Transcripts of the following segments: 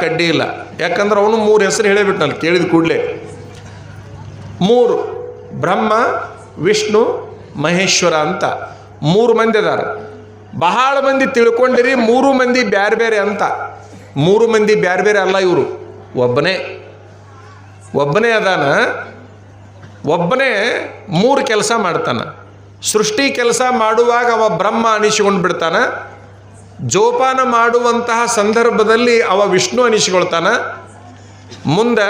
ಕಡ್ಡಿ ಇಲ್ಲ. ಯಾಕಂದ್ರೆ ಅವನು ಮೂರು ಹೆಸರು ಹೇಳಿಬಿಟ್ನಲ್ಲ ಕೇಳಿದ ಕೂಡಲೇ. ಮೂರು, ಬ್ರಹ್ಮ, ವಿಷ್ಣು, ಮಹೇಶ್ವರ ಅಂತ. ಮೂರು ಮಂದಿ ಅದಾರ. ಬಹಳ ಮಂದಿ ತಿಳ್ಕೊಂಡಿರಿ, ಮೂರು ಮಂದಿ ಬ್ಯಾರೆ ಬೇರೆ ಅಂತ. ಮೂರು ಮಂದಿ ಬ್ಯಾರೆ ಬೇರೆ ಅಲ್ಲ ಇವರು. ಒಬ್ಬನೇ. ಒಬ್ಬನೇ ಅದಾನ. ಒಬ್ಬನೇ ಮೂರು ಕೆಲಸ ಮಾಡ್ತಾನ. ಸೃಷ್ಟಿ ಕೆಲಸ ಮಾಡುವಾಗ ಅವ ಬ್ರಹ್ಮ ಅನಿಸಿಕೊಂಡು ಬಿಡ್ತಾನ. ಜೋಪಾನ ಮಾಡುವಂತಹ ಸಂದರ್ಭದಲ್ಲಿ ಅವ ವಿಷ್ಣು ಅನಿಸಿಕೊಳ್ತಾನ. ಮುಂದೆ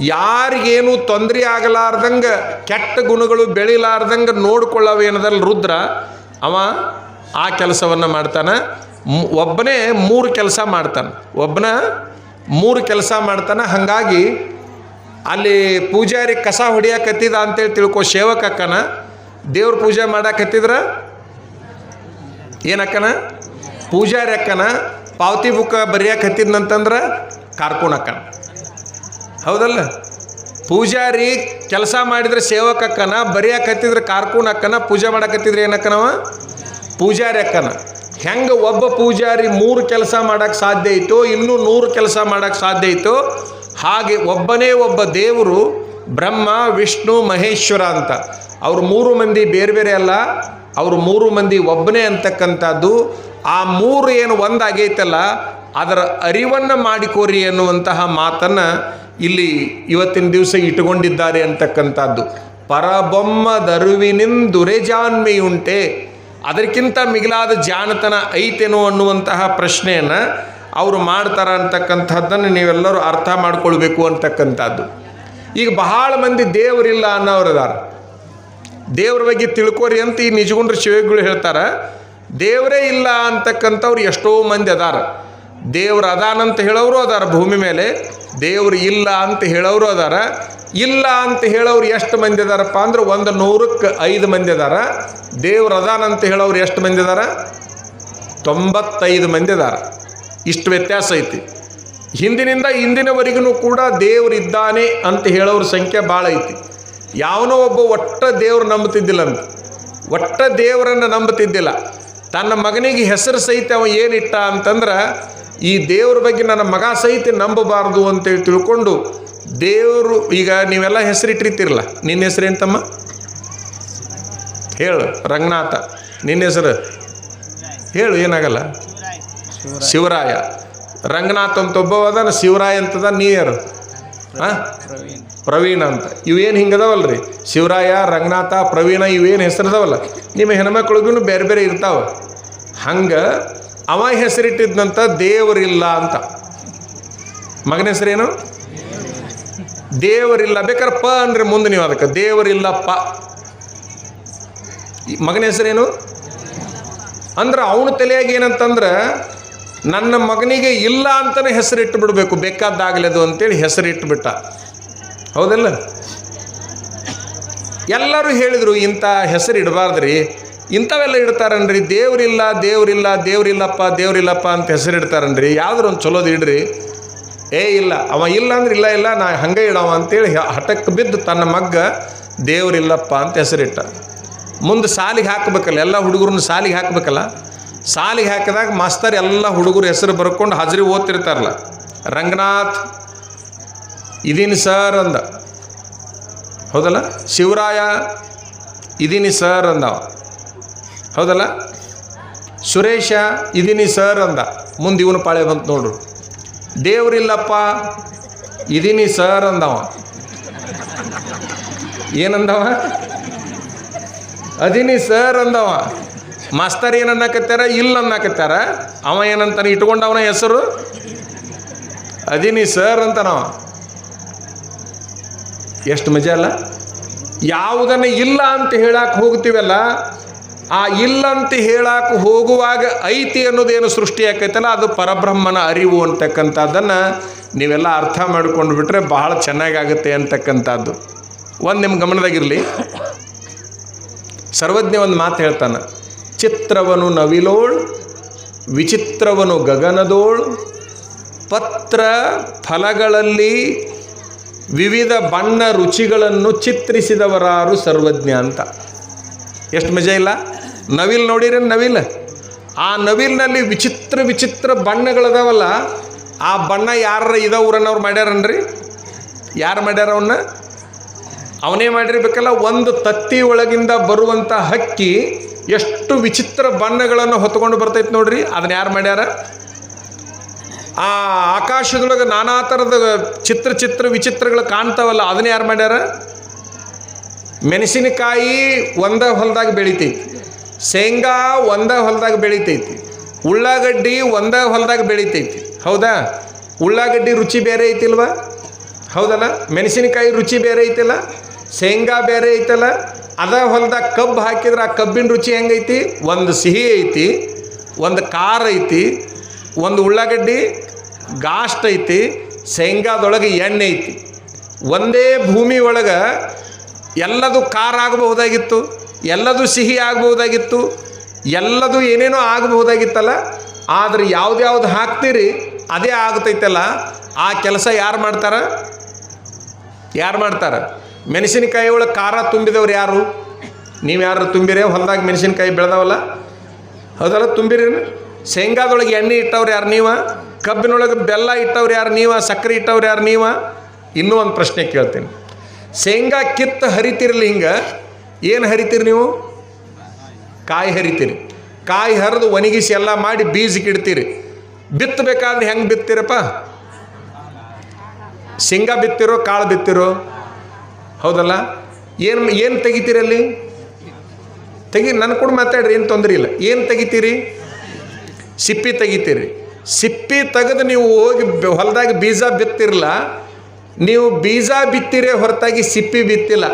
ಯಾರಿಗೇನು ತೊಂದರೆ ಆಗಲಾರ್ದಂಗೆ, ಕೆಟ್ಟ ಗುಣಗಳು ಬೆಳಿಲಾರ್ದಂಗೆ ನೋಡ್ಕೊಳ್ಳವೇನದಲ್ಲ ರುದ್ರ ಅವ ಆ ಕೆಲಸವನ್ನು ಮಾಡ್ತಾನೆ. ಒಬ್ಬನೇ ಮೂರು ಕೆಲಸ ಮಾಡ್ತಾನೆ. ಒಬ್ಬನ ಮೂರು ಕೆಲಸ ಮಾಡ್ತಾನೆ. ಹಾಗಾಗಿ ಅಲ್ಲಿ ಪೂಜಾರಿ ಕಸ ಹೊಡಿಯಕತ್ತಿದ ಅಂತೇಳಿ ತಿಳ್ಕೊ ಸೇವಕಕ್ಕನ ದೇವ್ರ ಪೂಜೆ ಮಾಡಾಕತ್ತಿದ್ರ ಏನಕ್ಕನ ಪೂಜಾರಿ ಅಕ್ಕನ ಪಾವತಿ ಬುಕ್ ಬರೆಯಕ್ಕೆ ಹತ್ತಿದ್ನಂತಂದ್ರೆ ಕಾರ್ಕೂನಕ್ಕನ ಹೌದಲ್ಲ? ಪೂಜಾರಿ ಕೆಲಸ ಮಾಡಿದ್ರೆ ಸೇವಕಕ್ಕನ ಬರೆಯಕ್ಕೆ ಹತ್ತಿದ್ರೆ ಕಾರ್ಕೂನ್ ಅಕ್ಕನ ಪೂಜೆ ಮಾಡಕತ್ತಿದ್ರೆ ಏನಕ್ಕನವ? ಪೂಜಾರಿ ಅಕ್ಕನ ಹೆಂಗೆ ಒಬ್ಬ ಪೂಜಾರಿ ಮೂರು ಕೆಲಸ ಮಾಡೋಕ್ಕೆ ಸಾಧ್ಯ ಇತ್ತು ಇನ್ನೂ ನೂರು ಕೆಲಸ ಮಾಡೋಕ್ಕೆ ಸಾಧ್ಯ ಇತ್ತು ಹಾಗೆ ಒಬ್ಬನೇ ಒಬ್ಬ ದೇವರು ಬ್ರಹ್ಮ, ವಿಷ್ಣು, ಮಹೇಶ್ವರ ಅಂತ. ಅವರು ಮೂರು ಮಂದಿ ಬೇರೆ ಬೇರೆ ಅಲ್ಲ ಅವರು ಮೂರು ಮಂದಿ ಒಬ್ಬನೇ ಅಂತಕ್ಕಂಥದ್ದು, ಆ ಮೂರು ಏನು ಒಂದಾಗೈತಲ್ಲ, ಅದರ ಅರಿವನ್ನು ಮಾಡಿಕೋರಿ ಎನ್ನುವಂತಹ ಮಾತನ್ನು ಇಲ್ಲಿ ಇವತ್ತಿನ ದಿವಸ ಇಟ್ಟುಕೊಂಡಿದ್ದಾರೆ ಅಂತಕ್ಕಂಥದ್ದು. ಪರಬೊಮ್ಮ ದರುವಿನಿಂದುರೆಜಾನ್ಮೆಯುಂಟೆ ಅದಕ್ಕಿಂತ ಮಿಗಿಲಾದ ಜಾಣತನ ಐತೇನೋ ಅನ್ನುವಂತಹ ಪ್ರಶ್ನೆಯನ್ನು ಅವರು ಮಾಡ್ತಾರ ಅಂತಕ್ಕಂಥದ್ದನ್ನು ನೀವೆಲ್ಲರೂ ಅರ್ಥ ಮಾಡ್ಕೊಳ್ಬೇಕು ಅಂತಕ್ಕಂಥದ್ದು. ಈಗ ಬಹಳ ಮಂದಿ ದೇವರಿಲ್ಲ ಅನ್ನೋರದಾರ ದೇವ್ರ ಬಗ್ಗೆ ತಿಳ್ಕೊರಿ ಅಂತ ಈ ನಿಜಗುಂಡ್ರ ಶಿವಗಳು ಹೇಳ್ತಾರೆ, ದೇವರೇ ಇಲ್ಲ ಅಂತಕ್ಕಂಥವ್ರು ಎಷ್ಟೋ ಮಂದಿ ಅದಾರ. ದೇವ್ರು ಅದಾನಂತ ಹೇಳೋರು ಅದಾರ ಭೂಮಿ ಮೇಲೆ, ದೇವ್ರು ಇಲ್ಲ ಅಂತ ಹೇಳೋರು ಅದಾರ. ಇಲ್ಲ ಅಂತ ಹೇಳೋರು ಎಷ್ಟು ಮಂದಿ ಅದಾರಪ್ಪ ಅಂದ್ರೆ ಒಂದು ನೂರಕ್ಕೆ ಐದು ಮಂದಿ ಅದಾರ. ದೇವ್ರು ಅದಾನಂತ ಹೇಳೋರು ಎಷ್ಟು ಮಂದಿ ಅದಾರ? ತೊಂಬತ್ತೈದು ಮಂದಿ ಅದಾರ. ಇಷ್ಟು ವ್ಯತ್ಯಾಸ ಐತಿ. ಹಿಂದಿನಿಂದ ಇಂದಿನವರೆಗೂ ಕೂಡ ದೇವರಿದ್ದಾನೆ ಅಂತ ಹೇಳೋರ ಸಂಖ್ಯೆ ಭಾಳ ಐತಿ. ಯಾವನೋ ಒಬ್ಬ ಒಟ್ಟ ದೇವ್ರು ನಂಬುತ್ತಿದ್ದಿಲ್ಲಂತ ಒಟ್ಟ ದೇವರನ್ನು ನಂಬುತ್ತಿದ್ದಿಲ್ಲ. ತನ್ನ ಮಗನಿಗೆ ಹೆಸರು ಸಹಿತ ಅವ ಏನಿಟ್ಟ ಅಂತಂದ್ರೆ, ಈ ದೇವ್ರ ಬಗ್ಗೆ ನನ್ನ ಮಗ ಸಹಿತ ನಂಬಬಾರ್ದು ಅಂತೇಳಿ ತಿಳ್ಕೊಂಡು, ದೇವರು, ಈಗ ನೀವೆಲ್ಲ ಹೆಸರಿಟ್ಟಿರ್ತಿರಲ್ಲ, ನಿನ್ನ ಹೆಸರು ತಮ್ಮ ಹೇಳು, ರಂಗನಾಥ. ನಿನ್ನ ಹೆಸರು? ಹೇಳು, ಏನಾಗಲ್ಲ? ಶಿವರಾಯ. ರಂಗನಾಥ್ ಅಂತ ಒಬ್ಬ ಶಿವರಾಯ ಅಂತದ ನೀ ಯಾರು? ಹಾಂ ಪ್ರವೀಣ. ಅಂತ. ಇವೇನು ಹಿಂಗದವಲ್ರಿ? ಶಿವರಾಯ ರಂಗನಾಥ ಪ್ರವೀಣ ಇವೇನು ಹೆಸರದವಲ್ಲ? ನಿಮ್ಮ ಹೆಣ್ಮಕ್ಳಿಗೂ ಬೇರೆ ಬೇರೆ ಇರ್ತಾವ. ಹಂಗೆ ಅವ ಹೆಸರಿಟ್ಟಿದ್ದಂಥ ದೇವರಿಲ್ಲ ಅಂತ. ಮಗನ ಹೆಸರೇನು? ದೇವರಿಲ್ಲ. ಬೇಕಾದ್ರೆ ಪ ಅಂದ್ರೆ ಮುಂದೆ ನೀವು ಅದಕ್ಕೆ. ದೇವರಿಲ್ಲ ಪ ಮಗನ ಹೆಸರೇನು? ಅಂದ್ರೆ ಅವನ ತಲೆಯಾಗ ಏನಂತಂದ್ರೆ ನನ್ನ ಮಗನಿಗೆ ಇಲ್ಲ ಅಂತಲೇ ಹೆಸರಿಟ್ಟು ಬಿಡಬೇಕು ಅದು ಅಂತೇಳಿ ಹೆಸರಿಟ್ಟುಬಿಟ್ಟ ಹೌದಲ್ಲ? ಎಲ್ಲರೂ ಹೇಳಿದರು, ಇಂಥ ಹೆಸರು ಇಡಬಾರ್ದ್ರಿ ಇಂಥವೆಲ್ಲ ಇಡ್ತಾರನ್ರಿ, ದೇವರಿಲ್ಲ ದೇವರಿಲ್ಲ, ದೇವರಿಲ್ಲಪ್ಪ ದೇವರಿಲ್ಲಪ್ಪ ಅಂತ ಹೆಸರು ಇಡ್ತಾರನ್ರಿ ಯಾವ್ದಾರು ಒಂದು ಚಲೋದು ಇಡ್ರಿ. ಏ, ಇಲ್ಲ, ಅವ ಇಲ್ಲ ಅಂದ್ರೆ ಇಲ್ಲ ಇಲ್ಲ, ನಾ ಹಂಗೆ ಇಡವ ಅಂತೇಳಿ ಹಠಕ್ಕೆ ಬಿದ್ದು ತನ್ನ ಮಗ್ಗ ದೇವರಿಲ್ಲಪ್ಪ ಅಂತ ಹೆಸರಿಟ್ಟ. ಮುಂದೆ ಸಾಲಿಗೆ ಹಾಕಬೇಕಲ್ಲ, ಎಲ್ಲ ಹುಡುಗರನ್ನ ಸಾಲಿಗೆ ಹಾಕಬೇಕಲ್ಲ? ಸಾಲಿಗೆ ಹಾಕಿದಾಗ ಮಾಸ್ತರ್ ಎಲ್ಲ ಹುಡುಗರು ಹೆಸರು ಬರ್ಕೊಂಡು ಹಾಜರಿ ಓದ್ತಿರ್ತಾರಲ್ಲ. ರಂಗನಾಥ್, ಇದೀನಿ ಸರ್ ಅಂದ. ಹೌದಲ್ಲ? ಶಿವರಾಯ, ಇದೀನಿ ಸರ್ ಅಂದವ ಹೌದಲ್ಲ? ಸುರೇಶ, ಇದೀನಿ ಸರ್ ಅಂದ. ಮುಂದೆ ಇವನು ಪಾಳೆ ಬಂತು ನೋಡ್ರು. ದೇವ್ರಿಲ್ಲಪ್ಪ, ಇದೀನಿ ಸರ್ ಅಂದವ. ಏನಂದವ? ಅದೀನಿ ಸರ್ ಅಂದವ. ಮಾಸ್ತರ್ ಏನು ಇಲ್ಲ ಅನ್ನಕತ್ತಾರ ಅವ ಏನಂತಾನೆ? ಇಟ್ಕೊಂಡವನ ಹೆಸರು? ಅದೀನಿ ಸರ್ ಅಂತಾನವ ಎಷ್ಟು ಮಜಾ ಅಲ್ಲ? ಯಾವುದನ್ನು ಇಲ್ಲ ಅಂತ ಹೇಳಕ್ಕೆ ಹೋಗ್ತೀವಲ್ಲ, ಆ ಇಲ್ಲ ಅಂತ ಹೇಳಕ್ಕೆ ಹೋಗುವಾಗ ಐತಿ ಅನ್ನೋದೇನು ಸೃಷ್ಟಿ ಆಕೈತಲ್ಲ, ಅದು ಪರಬ್ರಹ್ಮನ ಅರಿವು ಅಂತಕ್ಕಂಥದ್ದನ್ನು ನೀವೆಲ್ಲ ಅರ್ಥ ಮಾಡ್ಕೊಂಡು ಬಿಟ್ರೆ ಬಹಳ ಚೆನ್ನಾಗಾಗುತ್ತೆ ಅಂತಕ್ಕಂಥದ್ದು. ಒಂದು ನಿಮ್ಮ ಗಮನದಾಗಿರಲಿ ಸರ್ವಜ್ಞ ಒಂದು ಮಾತು ಹೇಳ್ತಾನೆ. ಚಿತ್ರವನು ನವಿಲೋಳ್, ವಿಚಿತ್ರವನು ಗಗನದೋಳ್, ಪತ್ರ ಫಲಗಳಲ್ಲಿ ವಿವಿಧ ಬಣ್ಣ ರುಚಿಗಳನ್ನು ಚಿತ್ರಿಸಿದವರಾರು ಸರ್ವಜ್ಞ ಅಂತ. ಎಷ್ಟು ಮಜಾ ಇಲ್ಲ? ನವಿಲ್ ನೋಡಿರಿ ನವಿಲ್. ಆ ನವಿಲ್ನಲ್ಲಿ ವಿಚಿತ್ರ ವಿಚಿತ್ರ ಬಣ್ಣಗಳದಾವಲ್ಲ, ಆ ಬಣ್ಣ ಯಾರ ಇದ ಊರನ್ನವ್ರು ಮಾಡ್ಯಾರನ್ರಿ? ಯಾರು ಮಾಡ್ಯಾರ ಅವನ್ನ ಅವನೇ ಮಾಡಿರ್ಬೇಕಲ್ಲ, ಒಂದು ತತ್ತಿ ಒಳಗಿಂದ ಬರುವಂಥ ಹಕ್ಕಿ ಎಷ್ಟು ವಿಚಿತ್ರ ಬಣ್ಣಗಳನ್ನು ಹೊತ್ಕೊಂಡು ಬರ್ತೈತೆ ನೋಡ್ರಿ. ಅದನ್ನ ಯಾರು ಮಾಡ್ಯಾರ? ಆ ಆಕಾಶದೊಳಗೆ ನಾನಾ ಥರದ ಚಿತ್ರ ಚಿತ್ರ ವಿಚಿತ್ರಗಳು ಕಾಣ್ತಾವಲ್ಲ, ಅದನ್ನ ಯಾರು ಮಾಡ್ಯಾರ? ಮೆಣಸಿನಕಾಯಿ ಒಂದ ಹೊಲದಾಗ ಬೆಳಿತೈತಿ. ಶೇಂಗಾ ಒಂದ ಹೊಲದಾಗ ಬೆಳಿತೈತಿ. ಉಳ್ಳಾಗಡ್ಡಿ ಒಂದ ಹೊಲದಾಗ ಬೆಳಿತೈತಿ. ಹೌದಾ? ಉಳ್ಳಾಗಡ್ಡಿ ರುಚಿ ಬೇರೆ ಐತಿಲ್ವಾ? ಹೌದಲ್ಲ? ಮೆಣಸಿನಕಾಯಿ ರುಚಿ ಬೇರೆ ಐತಿಲ್ಲ? ಶೇಂಗಾ ಬೇರೆ ಐತಲ್ಲ? ಅದ ಹೊಲದಾಗ ಕಬ್ಬು ಹಾಕಿದ್ರೆ ಆ ಕಬ್ಬಿನ ರುಚಿ ಹೆಂಗೈತಿ? ಒಂದು ಸಿಹಿ ಐತಿ, ಒಂದು ಖಾರ ಐತಿ, ಒಂದು ಉಳ್ಳಾಗಡ್ಡಿ ಗಾಷ್ಟ್ ಐತಿ, ಶೇಂಗಾದೊಳಗೆ ಎಣ್ಣೆ ಐತಿ. ಒಂದೇ ಭೂಮಿ ಒಳಗೆ ಎಲ್ಲದು ಖಾರ ಆಗಬಹುದಾಗಿತ್ತು, ಎಲ್ಲದು ಸಿಹಿ ಆಗಬಹುದಾಗಿತ್ತು, ಎಲ್ಲದು ಏನೇನೋ ಆಗಬಹುದಾಗಿತ್ತಲ್ಲ, ಆದರೆ ಯಾವ್ದು ಹಾಕ್ತೀರಿ, ಅದೇ ಆಗ್ತೈತಲ್ಲ. ಆ ಕೆಲಸ ಯಾರು ಮಾಡ್ತಾರೆ? ಯಾರು ಮಾಡ್ತಾರ? ಮೆಣಸಿನಕಾಯಿ ಒಳಗೆ ಖಾರ ತುಂಬಿದವ್ರು ಯಾರು? ನೀವು ಯಾರು ತುಂಬಿರಿ? ಹೊಲದಾಗ ಮೆಣಸಿನಕಾಯಿ ಬೆಳೆದವಲ್ಲ? ಹೌದಲ್ಲ, ತುಂಬಿರಿ. ಶೇಂಗಾದೊಳಗೆ ಎಣ್ಣೆ ಇಟ್ಟವ್ರು ಯಾರು ನೀವ? ಕಬ್ಬಿನೊಳಗೆ ಬೆಲ್ಲ ಇಟ್ಟವ್ರು ಯಾರು ನೀವ? ಸಕ್ಕರೆ ಇಟ್ಟವ್ರು ಯಾರು ನೀವ? ಇನ್ನೂ ಒಂದು ಪ್ರಶ್ನೆ ಕೇಳ್ತೀನಿ. ಶೇಂಗಾ ಕಿತ್ತು ಹರಿತಿರ್ಲಿ ಹಿಂಗೆ? ಏನು ಹರಿತೀರಿ ನೀವು? ಕಾಯಿ ಹರಿತೀರಿ. ಕಾಯಿ ಹರಿದು ಒಣಗಿಸಿ ಎಲ್ಲ ಮಾಡಿ ಬೀಜಕ್ಕೆ ಇಡ್ತೀರಿ ಬಿತ್ತಬೇಕಾದ್ರೆ ಹೆಂಗೆ ಬಿತ್ತೀರಪ್ಪ? ಶೇಂಗಾ ಬಿತ್ತಿರೋ, ಕಾಳು ಬಿತ್ತಿರೋ? ಹೌದಲ್ಲ? ಏನು ಏನು ತೆಗಿತೀರಿ ಅಲ್ಲಿ? ತೆಗಿ ನನ್ನ ಕೂಡ ಮಾತಾಡ್ರಿ, ಏನು ತೊಂದರೆ ಇಲ್ಲ. ಏನು ತೆಗಿತೀರಿ? ಸಿಪ್ಪಿ ತೆಗಿತೀರಿ. ಸಿಪ್ಪಿ ತೆಗೆದು ನೀವು ಹೋಗಿ ಹೊಲದಾಗ ಬೀಜ ಬಿತ್ತಿರಲ್ಲ ನೀವು ಬೀಜ ಬಿತ್ತಿರೇ ಹೊರತಾಗಿ ಸಿಪ್ಪಿ ಬಿತ್ತಿಲ್ಲ.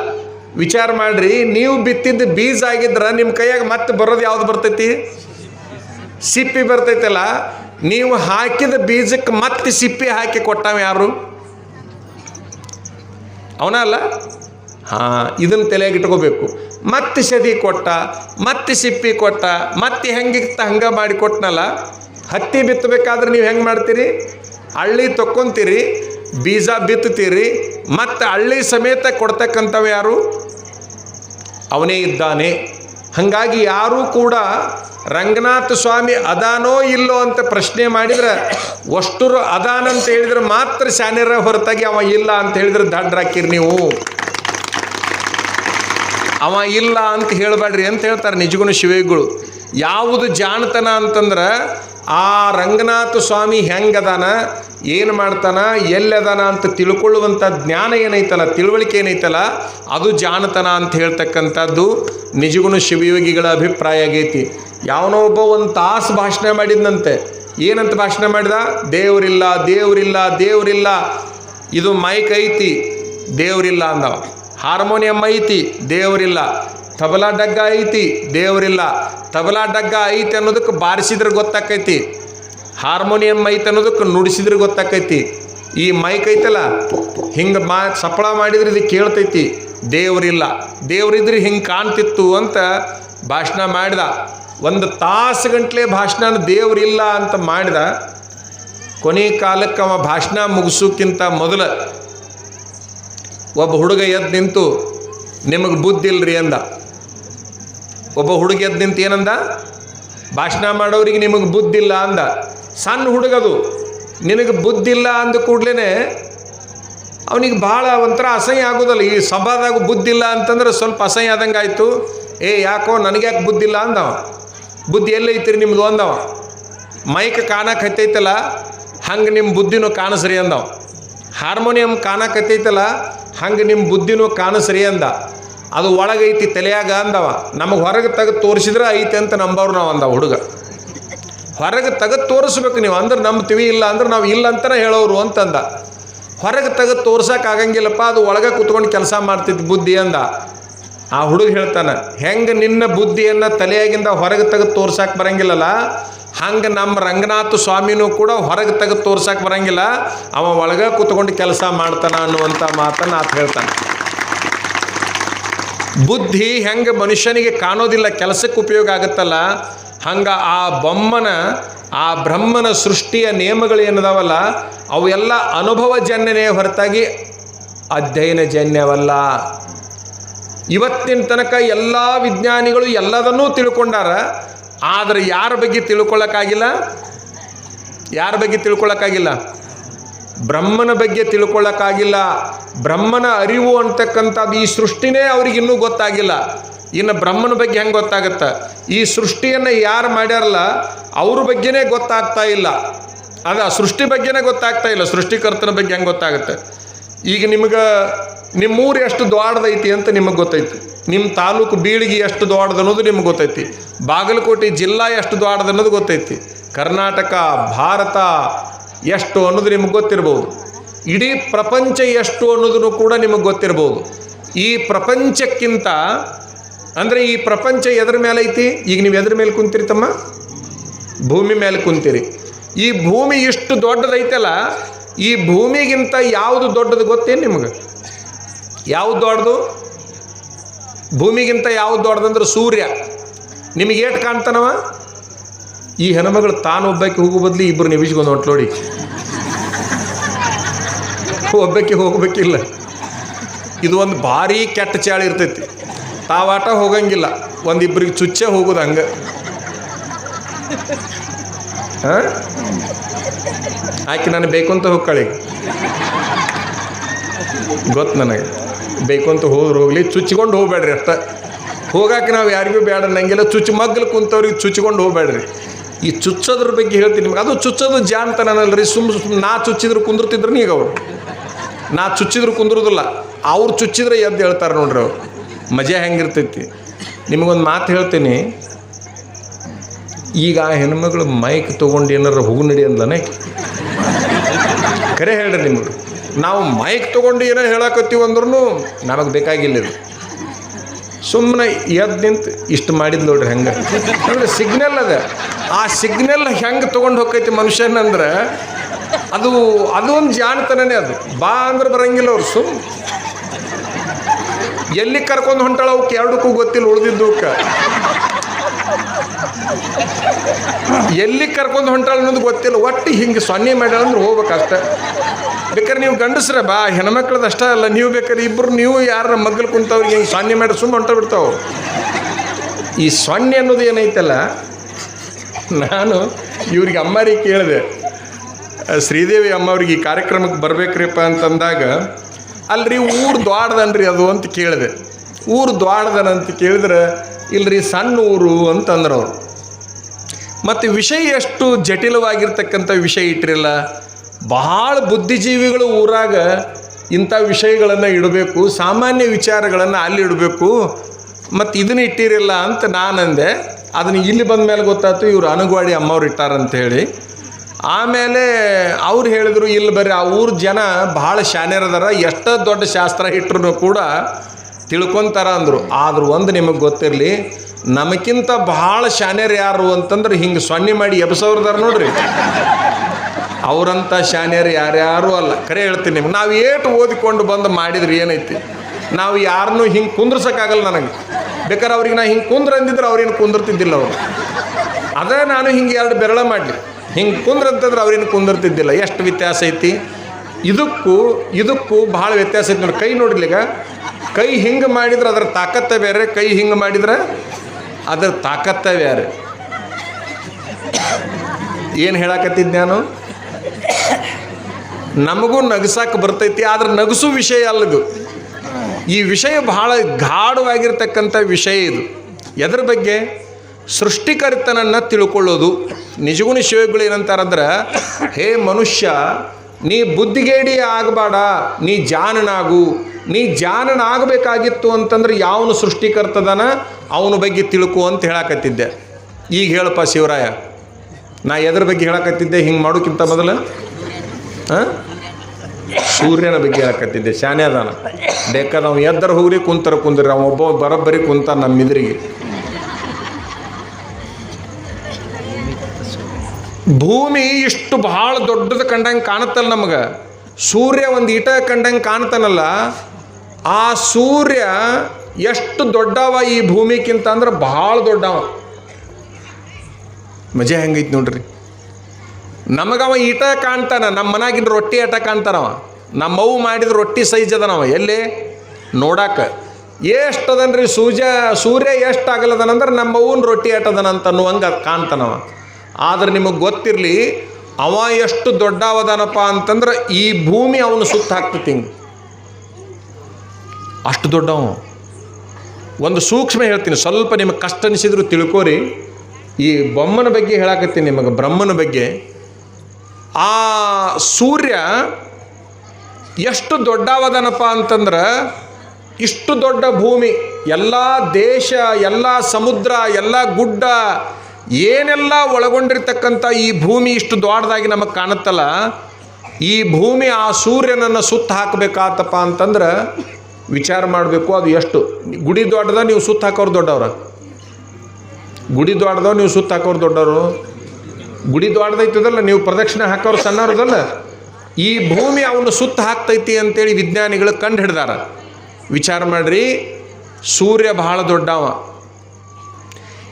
ವಿಚಾರ ಮಾಡ್ರಿ, ನೀವು ಬಿತ್ತಿದ್ದ ಬೀಜ ಆಗಿದ್ರೆ ನಿಮ್ಮ ಕೈಯಾಗ ಮತ್ತೆ ಬರೋದು ಯಾವ್ದು ಬರ್ತೈತಿ? ಸಿಪ್ಪಿ ಬರ್ತೈತಲ್ಲ, ನೀವು ಹಾಕಿದ ಬೀಜಕ್ಕೆ ಮತ್ತೆ ಸಿಪ್ಪಿ ಹಾಕಿ ಕೊಟ್ಟಾವ ಯಾರು? ಅವನ ಅಲ್ಲ? ಹಾಂ, ಇದನ್ನು ತಲೆಯಾಗಿ ಇಟ್ಕೋಬೇಕು. ಮತ್ತೆ ಸದಿ ಕೊಟ್ಟ, ಮತ್ತೆ ಸಿಪ್ಪಿ ಕೊಟ್ಟ, ಮತ್ತೆ ಹೆಂಗಿತ್ತ ಹಂಗೆ ಮಾಡಿ ಕೊಟ್ಟನಲ್ಲ ಹತ್ತಿ ಬಿತ್ತಬೇಕಾದ್ರೆ ನೀವು ಹೆಂಗೆ ಮಾಡ್ತೀರಿ? ಹಳ್ಳಿ ತಕ್ಕೊಂತೀರಿ, ಬೀಜ ಬಿತ್ತುತ್ತೀರಿ, ಮತ್ತು ಹಳ್ಳಿ ಸಮೇತ ಕೊಡ್ತಕ್ಕಂಥವು ಯಾರು? ಅವನೇ ಇದ್ದಾನೆ. ಹಾಗಾಗಿ ಯಾರೂ ಕೂಡ ರಂಗನಾಥ ಸ್ವಾಮಿ ಅದಾನೋ ಇಲ್ಲೋ ಅಂತ ಪ್ರಶ್ನೆ ಮಾಡಿದ್ರೆ ಅದಾನ ಅಂತ ಹೇಳಿದ್ರೆ ಮಾತ್ರ ಶಾನ್ಯರ ಹೊರತಾಗಿ ಅವ ಇಲ್ಲ ಅಂತ ಹೇಳಿದ್ರೆ ದಂಡ್ರಾಕಿರಿ ನೀವು. ಅವ ಇಲ್ಲ ಅಂತ ಹೇಳಬೇಡ್ರಿ ಅಂತ ಹೇಳ್ತಾರೆ ನಿಜಗುಣ ಶಿವಗಳು. ಯಾವುದು ಜಾಣತನ ಅಂತಂದ್ರೆ ಆ ರಂಗನಾಥ ಸ್ವಾಮಿ ಹೆಂಗದಾನ, ಏನು ಮಾಡ್ತಾನ, ಎಲ್ಲದಾನ ಅಂತ ತಿಳ್ಕೊಳ್ಳುವಂಥ ಜ್ಞಾನ ಏನೈತಲ್ಲ, ತಿಳುವಳಿಕೆ ಏನೈತಲ್ಲ, ಅದು ಜಾಣತನ ಅಂತ ಹೇಳ್ತಕ್ಕಂಥದ್ದು ನಿಜಗುಣ ಶಿವಯೋಗಿಗಳ ಅಭಿಪ್ರಾಯ ಆಗೈತಿ. ಯಾವನೋ ಒಬ್ಬ ಒಂದು ತಾಸು ಭಾಷಣ ಮಾಡಿದ್ನಂತೆ. ಏನಂತ ಭಾಷಣ ಮಾಡಿದ? ದೇವರಿಲ್ಲ ದೇವರಿಲ್ಲ ದೇವರಿಲ್ಲ. ಇದು ಮೈಕ್ ಐತಿ, ದೇವರಿಲ್ಲ ಅಂದವ. ಹಾರ್ಮೋನಿಯಂ ಐತಿ, ದೇವರಿಲ್ಲ. ತಬಲಾ ಡಗ್ಗ ಐತಿ, ದೇವರಿಲ್ಲ. ತಬಲಾ ಡಗ್ಗ ಐತಿ ಅನ್ನೋದಕ್ಕೆ ಬಾರಿಸಿದ್ರೆ ಗೊತ್ತಾಕೈತಿ. ಹಾರ್ಮೋನಿಯಂ ಐತಿ ಅನ್ನೋದಕ್ಕೆ ನುಡಿಸಿದ್ರೆ ಗೊತ್ತಾಕೈತಿ. ಈ ಮೈಕ್ ಐತಲ್ಲ, ಹಿಂಗೆ ಮಾ ಸಪ್ಪಳ ಮಾಡಿದ್ರೆ ಇದು ಕೇಳ್ತೈತಿ, ದೇವರಿಲ್ಲ. ದೇವರಿದ್ರೆ ಹಿಂಗೆ ಕಾಣ್ತಿತ್ತು ಅಂತ ಭಾಷಣ ಮಾಡಿದ. ಒಂದು ತಾಸು ಗಂಟ್ಲೆ ಭಾಷಣ ದೇವರಿಲ್ಲ ಅಂತ ಮಾಡಿದ. ಕೊನೆ ಕಾಲಕ್ಕೆ ಅವ ಭಾಷಣ ಮುಗಿಸೋಕ್ಕಿಂತ ಮೊದಲು ಒಬ್ಬ ಹುಡುಗ ಎದ್ದು ನಿಂತು, ನಿಮಗೆ ಬುದ್ಧಿ ಇಲ್ರಿ ಅಂದ. ಒಬ್ಬ ಹುಡುಗ ಎದ್ದು ನಿಂತು ಏನಂದ, ಭಾಷಣ ಮಾಡೋರಿಗೆ ನಿಮಗೆ ಬುದ್ಧಿ ಇಲ್ಲ ಅಂದ. ಸಣ್ಣ ಹುಡುಗದು, ನಿನಗೆ ಬುದ್ಧಿ ಇಲ್ಲ ಅಂದ ಕೂಡಲೇ ಅವನಿಗೆ ಭಾಳ ಒಂಥರ ಅಸಹ್ಯ ಆಗೋದಲ್ಲ, ಈ ಸಭಾದಾಗ ಬುದ್ಧಿ ಇಲ್ಲ ಅಂತಂದ್ರೆ ಸ್ವಲ್ಪ ಅಸಹ್ಯ ಆದಂಗೆ ಆಯಿತು. ಏ, ಯಾಕೋ ನನಗೆ ಯಾಕೆ ಬುದ್ಧಿ ಇಲ್ಲ ಅಂದವ. ಬುದ್ಧಿ ಎಲ್ಲೈತಿರಿ ನಿಮ್ದು ಅಂದವ. ಮೈಕ್ ಕಾಣಕ್ಕೆ ಹತ್ತೈತಲ್ಲ, ಹಂಗೆ ನಿಮ್ಮ ಬುದ್ಧಿನೂ ಕಾಣಿಸ್ರಿ ಅಂದವ. ಹಾರ್ಮೋನಿಯಂ ಕಾಣಕತ್ತೈತಲ್ಲ, ಹಂಗೆ ನಿಮ್ಮ ಬುದ್ಧಿನೂ ಕಾಣಿಸ್ರಿ ಅಂದ. ಅದು ಒಳಗೈತಿ ತಲೆಯಾಗ ಅಂದವ. ನಮಗೆ ಹೊರಗೆ ತೆಗೆದು ತೋರಿಸಿದ್ರೆ ಐತೆ ಅಂತ ನಂಬವ್ರು ನಾವು ಅಂದ ಹುಡುಗ. ಹೊರಗೆ ತೆಗೆದು ತೋರಿಸ್ಬೇಕು ನೀವು, ಅಂದ್ರೆ ನಂಬ್ತೀವಿ ಇಲ್ಲ, ಅಂದ್ರೆ ನಾವು ಇಲ್ಲ ಅಂತಲೇ ಹೇಳೋರು ಅಂತಂದ. ಹೊರಗೆ ತೆಗೆದು ತೋರ್ಸೋಕ್ಕಾಗಂಗಿಲ್ಲಪ್ಪ ಅದು ಒಳಗೆ ಕುತ್ಕೊಂಡು ಕೆಲಸ ಮಾಡ್ತಿದ್ದ ಬುದ್ಧಿ ಅಂದ. ಆ ಹುಡುಗ ಹೇಳ್ತಾನೆ, ಹೆಂಗೆ ನಿನ್ನ ಬುದ್ಧಿಯನ್ನು ತಲೆಯಾಗಿಂದ ಹೊರಗೆ ತೆಗೆದು ತೋರ್ಸಕ್ಕೆ ಬರಂಗಿಲ್ಲಲ್ಲ ಹಂಗೆ ನಮ್ಮ ರಂಗನಾಥ ಸ್ವಾಮಿನೂ ಕೂಡ ಹೊರಗೆ ತೆಗೆದು ತೋರ್ಸಕ್ಕೆ ಬರಂಗಿಲ್ಲ. ಅವ ಒಳಗೆ ಕೂತ್ಕೊಂಡು ಕೆಲಸ ಮಾಡ್ತಾನ ಅನ್ನುವಂಥ ಮಾತನ್ನು ಆತ ಹೇಳ್ತಾನೆ. ಬುದ್ಧಿ ಹೆಂಗೆ ಮನುಷ್ಯನಿಗೆ ಕಾಣೋದಿಲ್ಲ, ಕೆಲಸಕ್ಕೆ ಉಪಯೋಗ ಆಗುತ್ತಲ್ಲ. ಹಂಗೆ ಆ ಬೊಮ್ಮನ, ಆ ಬ್ರಹ್ಮನ ಸೃಷ್ಟಿಯ ನಿಯಮಗಳು ಏನದಾವಲ್ಲ, ಅವೆಲ್ಲ ಅನುಭವಜನ್ಯನೇ ಹೊರತಾಗಿ ಅಧ್ಯಯನ ಜನ್ಯವಲ್ಲ. ಇವತ್ತಿನ ತನಕ ಎಲ್ಲ ವಿಜ್ಞಾನಿಗಳು ಎಲ್ಲದನ್ನೂ ತಿಳ್ಕೊಂಡಾರ ಆದರೆ ಯಾರ ಬಗ್ಗೆ ತಿಳ್ಕೊಳ್ಳೋಕ್ಕಾಗಿಲ್ಲ ಯಾರ ಬಗ್ಗೆ ತಿಳ್ಕೊಳ್ಳೋಕ್ಕಾಗಿಲ್ಲ ಬ್ರಹ್ಮನ ಬಗ್ಗೆ ತಿಳ್ಕೊಳ್ಳೋಕ್ಕಾಗಿಲ್ಲ ಬ್ರಹ್ಮನ ಅರಿವು ಅಂತಕ್ಕಂಥದ್ದು ಈ ಸೃಷ್ಟಿನೇ ಅವ್ರಿಗೆ ಇನ್ನೂ ಗೊತ್ತಾಗಿಲ್ಲ. ಇನ್ನು ಬ್ರಹ್ಮನ ಬಗ್ಗೆ ಹೆಂಗೆ ಗೊತ್ತಾಗತ್ತ? ಈ ಸೃಷ್ಟಿಯನ್ನು ಯಾರು ಮಾಡ್ಯಾರಲ್ಲ, ಅವ್ರ ಬಗ್ಗೆನೇ ಗೊತ್ತಾಗ್ತಾ ಇಲ್ಲ. ಅದ ಸೃಷ್ಟಿ ಬಗ್ಗೆನೇ ಗೊತ್ತಾಗ್ತಾ ಇಲ್ಲ. ಸೃಷ್ಟಿಕರ್ತನ ಬಗ್ಗೆ ಹೆಂಗೆ ಗೊತ್ತಾಗುತ್ತೆ? ಈಗ ನಿಮ್ಗೆ ನಿಮ್ಮೂರು ಎಷ್ಟು ದೊಡ್ಡದೈತಿ ಅಂತ ನಿಮಗೆ ಗೊತ್ತೈತಿ. ನಿಮ್ಮ ತಾಲೂಕು ಬೀಳಿಗೆ ಎಷ್ಟು ದೊಡ್ಡದು ಅನ್ನೋದು ನಿಮ್ಗೆ ಗೊತ್ತೈತಿ. ಬಾಗಲಕೋಟೆ ಜಿಲ್ಲಾ ಎಷ್ಟು ದೊಡ್ಡದು ಅನ್ನೋದು ಗೊತ್ತೈತಿ. ಕರ್ನಾಟಕ, ಭಾರತ ಎಷ್ಟು ಅನ್ನೋದು ನಿಮಗೆ ಗೊತ್ತಿರ್ಬೋದು. ಇಡೀ ಪ್ರಪಂಚ ಎಷ್ಟು ಅನ್ನೋದನ್ನು ಕೂಡ ನಿಮಗೆ ಗೊತ್ತಿರ್ಬೋದು. ಈ ಪ್ರಪಂಚಕ್ಕಿಂತ, ಅಂದರೆ ಈ ಪ್ರಪಂಚ ಎದ್ರ ಮೇಲೆ ಐತಿ? ಈಗ ನೀವು ಎದ್ರ ಮೇಲೆ ಕುಂತಿರಿ ತಮ್ಮ ಭೂಮಿ ಮೇಲೆ ಕುಂತೀರಿ. ಈ ಭೂಮಿ ಇಷ್ಟು ದೊಡ್ಡದೈತಲ್ಲ, ಈ ಭೂಮಿಗಿಂತ ಯಾವುದು ದೊಡ್ಡದು ಗೊತ್ತೇನು ನಿಮಗೆ? ಯಾವುದು ದೊಡ್ಡದು? ಭೂಮಿಗಿಂತ ಯಾವುದು ದೊಡ್ಡದಂದ್ರೆ ಸೂರ್ಯ. ನಿಮಗೆ ಏಟ್ ಕಾಣ್ತಾನವ? ಈ ಹೆಣ್ಮಗಳು ತಾನು ಒಬ್ಬಕ್ಕೆ ಹೋಗೋ ಬದಲು ಇಬ್ಬರು ನಿಮಿಷಗೊಂದು ನೋಡಿ. ಒಬ್ಬಕ್ಕೆ ಹೋಗಬೇಕಿಲ್ಲ. ಇದು ಒಂದು ಭಾರಿ ಕೆಟ್ಟ ಚಾಳಿ ಇರ್ತೈತಿ. ತಾವಾಟ ಹೋಗಂಗಿಲ್ಲ. ಒಂದಿಬ್ಬರಿಗೆ ಚುಚ್ಚೆ ಹೋಗೋದು ಹಂಗೆ. ಹಾಂ ಆಕೆ ನಾನು ಬೇಕು ಅಂತ ಹೋಗ್ಕಳಿ ಗೊತ್ತು ನನಗೆ. ಬೇಕು ಅಂತ ಹೋದ್ರೆ, ಹೋಗ್ಲಿ, ಚುಚ್ಚಿಕೊಂಡು ಹೋಗ್ಬೇಡ್ರಿ ಅಷ್ಟ. ಹೋಗಾಕ ನಾವು ಯಾರಿಗೂ ಬೇಡ ನಂಗೆಲ್ಲ ಚುಚ್ಚು ಮಗ್ಲು ಕುಂತವ್ರಿಗೆ ಚುಚ್ಚಿಕೊಂಡು ಹೋಗ್ಬೇಡ್ರಿ. ಈ ಚುಚ್ಚೋದ್ರ ಬಗ್ಗೆ ಹೇಳ್ತೀನಿ ನಿಮ್ಗೆ, ಅದು ಚುಚ್ಚೋದು ಜಾಣ್ತನಲ್ರಿ ಸುಮ್ ಸುಮ್ಮ ನಾ ಚುಚ್ಚಿದ್ರು ಕುಂದಿರ್ತಿದ್ರು ಈಗ ಅವರು. ನಾ ಚುಚ್ಚಿದ್ರು ಕುಂದ್ರೋದಿಲ್ಲ, ಅವ್ರು ಚುಚ್ಚಿದ್ರೆ ಎದ್ದು ಹೇಳ್ತಾರೆ ನೋಡ್ರಿ ಅವ್ರು. ಮಜಾ ಹೆಂಗಿರ್ತೈತಿ. ನಿಮಗೊಂದು ಮಾತು ಹೇಳ್ತೀನಿ. ಈಗ ಆ ಹೆಣ್ಮಗಳು ಮೈಕ್ ತೊಗೊಂಡು ಏನಾರು ಹೋಗು ನಡಿ ಅಂದ್ಲನೇ? ಕರೆ ಹೇಳ್ರಿ ನಿಮಗೆ. ನಾವು ಮೈಕ್ ತೊಗೊಂಡು ಏನೋ ಹೇಳಕತ್ತೀವಿ ಅಂದ್ರೂ ನಮಗೆ ಬೇಕಾಗಿಲ್ಲ ಇದು. ಸುಮ್ಮನೆ ಎದ್ದು ನಿಂತು ಇಷ್ಟು ಮಾಡಿದ್ ನೋಡ್ರಿ ಹೆಂಗೆ. ಅಂದರೆ ಸಿಗ್ನಲ್ ಅದ. ಆ ಸಿಗ್ನಲ್ ಹೆಂಗೆ ತೊಗೊಂಡು ಹೋಗ್ತೈತಿ ಮನುಷ್ಯನಂದ್ರೆ ಅದು ಅದು ಒಂದು ಜಾಣತನನೇ ಅದು. ಬಾ ಅಂದ್ರೆ ಬರಂಗಿಲ್ಲ ಅವ್ರು ಸುಮ್. ಎಲ್ಲಿ ಕರ್ಕೊಂಡು ಹೊಂಟಾಳ ಅವಕ್ಕೆ ಎರಡಕ್ಕೂ ಗೊತ್ತಿಲ್ಲ ಉಳಿದಿದ್ದಕ್ಕೆ ಎಲ್ಲಿ ಕರ್ಕೊಂಡು ಹೊಂಟಾಳ ಅನ್ನೋದು ಗೊತ್ತಿಲ್ಲ. ಒಟ್ಟು ಹಿಂಗೆ ಸೊನ್ನೆ ಮಾಡ್ಯಾಳ ಅಂದ್ರೆ ಹೋಗ್ಬೇಕಷ್ಟೆ. ಬೇಕಾದ್ರೆ ನೀವು ಗಂಡಸ್ರೆ ಬಾ ಹೆಣ್ಮಕ್ಳದ್ದು ಅಷ್ಟೇ ಅಲ್ಲ. ನೀವು ಬೇಕಾದ್ರೆ ಇಬ್ಬರು ನೀವು ಯಾರ ಮಗ್ಗಲು ಕುಂತವ್ರಿಗೆ ಹಿಂಗೆ ಸೊನ್ನೆ ಮಾಡಿ ಸುಮ್ಮನೆ ಹೊಂಟ ಬಿಡ್ತಾವೆ. ಈ ಸೊನ್ನೆ ಅನ್ನೋದು ಏನೈತಲ್ಲ, ನಾನು ಇವ್ರಿಗೆ ಅಮ್ಮರಿಗೆ ಕೇಳಿದೆ. ಶ್ರೀದೇವಿ ಅಮ್ಮವ್ರಿಗೆ ಈ ಕಾರ್ಯಕ್ರಮಕ್ಕೆ ಬರ್ಬೇಕ್ರಿಪ್ಪ ಅಂತಂದಾಗ, ಅಲ್ರಿ ಊರು ದ್ವಾಡ್ದನ್ರಿ ಅದು ಅಂತ ಕೇಳಿದೆ. ಊರು ದ್ವಾಡ್ದನ ಅಂತ ಕೇಳಿದ್ರೆ ಇಲ್ರಿ ಸಣ್ಣ ಊರು ಅಂತಂದ್ರು ಅವರು ಮತ್ತು ವಿಷಯ ಎಷ್ಟು ಜಟಿಲವಾಗಿರ್ತಕ್ಕಂಥ ವಿಷಯ ಇಟ್ಟಿರಲ್ಲ ಬಹಳ ಬುದ್ಧಿಜೀವಿಗಳು ಊರಾಗ ಇಂಥ ವಿಷಯಗಳನ್ನು ಇಡಬೇಕು, ಸಾಮಾನ್ಯ ವಿಚಾರಗಳನ್ನು ಅಲ್ಲಿ ಇಡಬೇಕು ಮತ್ತು ಇದನ್ನ ಇಟ್ಟಿರಲ್ಲ ಅಂತ ನಾನಂದೆ. ಅದನ್ನು ಇಲ್ಲಿ ಬಂದ ಮೇಲೆ ಗೊತ್ತಾಯ್ತು, ಇವರು ಅನುಗ್ವಾಡಿ ಅಮ್ಮವ್ರು ಇಟ್ಟಾರಂತ ಹೇಳಿ ಆಮೇಲೆ ಅವ್ರು ಹೇಳಿದ್ರು, ಇಲ್ಲಿ ಬರ್ರಿ, ಆ ಊರ ಜನ ಭಾಳ ಶಾನ್ಯರದಾರ ಎಷ್ಟೋ ದೊಡ್ಡ ಶಾಸ್ತ್ರ ಇಟ್ಟರು ಕೂಡ ತಿಳ್ಕೊಂತಾರ ಅಂದರು. ಆದರೂ ಒಂದು ನಿಮಗೆ ಗೊತ್ತಿರಲಿ ನಮಗಿಂತ ಭಾಳ ಶಾನ್ಯರು ಯಾರು ಅಂತಂದ್ರೆ ಹಿಂಗೆ ಸೊನ್ನೆ ಮಾಡಿ ಎಬ್ಸವ್ರದಾರ ನೋಡ್ರಿ. ಅವರಂಥ ಶಾನ್ಯರು ಯಾರ್ಯಾರು ಅಲ್ಲ. ಕರೆ ಹೇಳ್ತೀನಿ ನಿಮ್ಗೆ, ನಾವು ಏಟು ಓದಿಕೊಂಡು ಬಂದು ಮಾಡಿದ್ರೆ ಏನೈತಿ? ನಾವು ಯಾರನ್ನೂ ಹಿಂಗೆ ಕುಂದ್ರಸೋಕ್ಕಾಗಲ್ಲ ನನಗೆ. ಬೇಕಾದ್ರೆ ಅವ್ರಿಗೆ ನಾ ಹಿಂಗೆ ಕುಂದ್ರ ಅಂದಿದ್ರೆ ಅವ್ರೇನು ಕುಂದಿರ್ತಿದ್ದಿಲ್ಲ ಅವರು. ಅದೇ ನಾನು ಹಿಂಗೆ ಎರಡು ಬೆರಳ ಮಾಡಲಿ. ಹಿಂಗೆ ಕುಂದ್ರ ಅಂತಂದ್ರೆ ಅವ್ರೇನು ಕುಂದಿರ್ತಿದ್ದಿಲ್ಲ. ಎಷ್ಟು ವ್ಯತ್ಯಾಸ ಐತಿ? ಇದಕ್ಕೂ ಇದಕ್ಕೂ ಭಾಳ ವ್ಯತ್ಯಾಸ ಐತಿ ನೋಡಿ. ಕೈ ನೋಡಿರ್ಲಿಗ ಕೈ ಹಿಂಗೆ ಮಾಡಿದ್ರೆ ಅದರ ತಾಕತ್ತ ಬೇರೆ, ಕೈ ಹಿಂಗೆ ಮಾಡಿದ್ರೆ ಅದರ ತಾಕತ್ತ ಬೇರೆ. ಏನು ಹೇಳಕತ್ತಿದ್ದೆ ನಾನು? ನಮಗೂ ನಗಸಕ್ಕೆ ಬರ್ತೈತಿ, ಆದ್ರೆ ನಗಸು ವಿಷಯ ಅಲ್ಲದು. ಈ ವಿಷಯ ಬಹಳ ಗಾಢವಾಗಿರ್ತಕ್ಕಂಥ ವಿಷಯ ಇದು. ಎದ್ರ ಬಗ್ಗೆ? ಸೃಷ್ಟಿಕರ್ತನನ್ನು ತಿಳ್ಕೊಳ್ಳೋದು. ನಿಜಗುಣ ಶಿವಗಳು ಏನಂತಾರಂದ್ರೆ, ಹೇ ಮನುಷ್ಯ ನೀ ಬುದ್ಧಿಗೇಡಿ ಆಗಬೇಡ, ನೀ ಜಾನನಾಗು ನೀ ಜಾನನಾಗಬೇಕಾಗಿತ್ತು ಅಂತಂದ್ರೆ ಯಾವನು ಸೃಷ್ಟಿಕರ್ತದನ? ಅವನ ಬಗ್ಗೆ ತಿಳ್ಕೊ ಅಂತ ಹೇಳಕತ್ತಿದ್ದೆ. ಈಗ ಹೇಳಪ್ಪ ಶಿವರಾಯ, ನಾ ಎದ್ರ ಬಗ್ಗೆ ಹೇಳಕತ್ತಿದ್ದೆ? ಹಿಂಗೆ ಮಾಡೋಕ್ಕಿಂತ ಮೊದಲು? ಹಾಂ? ಸೂರ್ಯನ ಬಗ್ಗೆ ಹೇಳಕತ್ತಿದ್ದೆ ಶಾನೆ ಅದಾನ ಬೇಕಾದ್ರೆ ಅವ್ನು ಎದ್ದರ ಹೋಗ್ರಿ, ಕುಂತರ ಕುಂದ್ರಿ ಅವ ಒಬ್ಬ ಬರೋಬ್ಬರಿ ಕುಂತ ನಮ್ಮ ಎದುರಿಗೆ ಭೂಮಿ ಇಷ್ಟು ಭಾಳ ದೊಡ್ಡದು ಕಂಡಂಗೆ ಕಾಣುತ್ತಲ್ಲ ನಮಗೆ. ಸೂರ್ಯ ಒಂದು ಈಟ ಕಂಡಂಗೆ ಕಾಣ್ತಾನಲ್ಲ ಆ ಸೂರ್ಯ ಎಷ್ಟು ದೊಡ್ಡವ ಈ ಭೂಮಿಗಿಂತ ಅಂದ್ರೆ ಭಾಳ ದೊಡ್ಡವ. ಮಜಾ ಹೆಂಗೈತಿ ನೋಡ್ರಿ. ನಮಗವ ಈಟ ಕಾಣ್ತಾನ ನಮ್ಮ ಮನಾಗಿನ ರೊಟ್ಟಿ ಆಟ ಕಾಣ್ತಾನವ. ನಮ್ಮವು ಮಾಡಿದ ರೊಟ್ಟಿ ಸೈಜ್ ಅದನವ, ಎಲ್ಲಿ? ನೋಡಾಕ. ಎಷ್ಟು ಅದನ್ರಿ ಸೂರ್ಯ ಸೂರ್ಯ ಎಷ್ಟು ಆಗಲದನಂದ್ರೆ ನಮ್ಮವ್ವನ ರೊಟ್ಟಿ ಆಟದನಂತ ಅನ್ನುವಂಗೆ ಕಾಣ್ತಾನವ. ಆದ್ರೆ ನಿಮಗೆ ಗೊತ್ತಿರಲಿ, ಅವ ಎಷ್ಟು ದೊಡ್ಡವದಾನಪ್ಪ ಅಂತಂದ್ರೆ ಈ ಭೂಮಿ ಅವನು ಸುತ್ತ ಹಾಕ್ತೈತಿ ಹಿಂಗೆ. ಅಷ್ಟು ದೊಡ್ಡವ ಒಂದು ಸೂಕ್ಷ್ಮ ಹೇಳ್ತೀನಿ, ಸ್ವಲ್ಪ ನಿಮಗೆ ಕಷ್ಟ ಅನಿಸಿದ್ರು ತಿಳ್ಕೋರಿ. ಈ ಬೊಮ್ಮನ ಬಗ್ಗೆ ಹೇಳಕತ್ತೀನಿ ನಿಮಗೆ, ಬ್ರಹ್ಮನ ಬಗ್ಗೆ. ಆ ಸೂರ್ಯ ಎಷ್ಟು ದೊಡ್ಡವದನಪ್ಪ ಅಂತಂದ್ರೆ ಇಷ್ಟು ದೊಡ್ಡ ಭೂಮಿ, ಎಲ್ಲ ದೇಶ, ಎಲ್ಲ ಸಮುದ್ರ, ಎಲ್ಲ ಗುಡ್ಡ ಏನೆಲ್ಲ ಒಳಗೊಂಡಿರ್ತಕ್ಕಂಥ ಈ ಭೂಮಿ ಇಷ್ಟು ದೊಡ್ಡದಾಗಿ ನಮಗೆ ಕಾಣುತ್ತಲ್ಲ, ಈ ಭೂಮಿ ಆ ಸೂರ್ಯನನ್ನು ಸುತ್ತ ಹಾಕಬೇಕಾತಪ್ಪ ಅಂತಂದ್ರೆ ವಿಚಾರ ಮಾಡಬೇಕು ಅದು ಎಷ್ಟು. ಗುಡಿ ದೊಡ್ಡದ ನೀವು ಸುತ್ತ ಹಾಕೋರು ದೊಡ್ಡವ್ರ? ಗುಡಿ ದೊಡ್ಡದ ನೀವು ಸುತ್ತ ಹಾಕೋರು ದೊಡ್ಡವರು? ಗುಡಿ ದೊಡ್ಡದೈತದಲ್ಲ ನೀವು ಪ್ರದಕ್ಷಿಣೆ ಹಾಕೋರು ಸಣ್ಣವ್ರದಲ್ಲ. ಈ ಭೂಮಿ ಅವನು ಸುತ್ತ ಹಾಕ್ತೈತಿ ಅಂತೇಳಿ ವಿಜ್ಞಾನಿಗಳು ಕಂಡು ಹಿಡ್ದಾರ ವಿಚಾರ ಮಾಡ್ರಿ, ಸೂರ್ಯ ಬಹಳ ದೊಡ್ಡವ.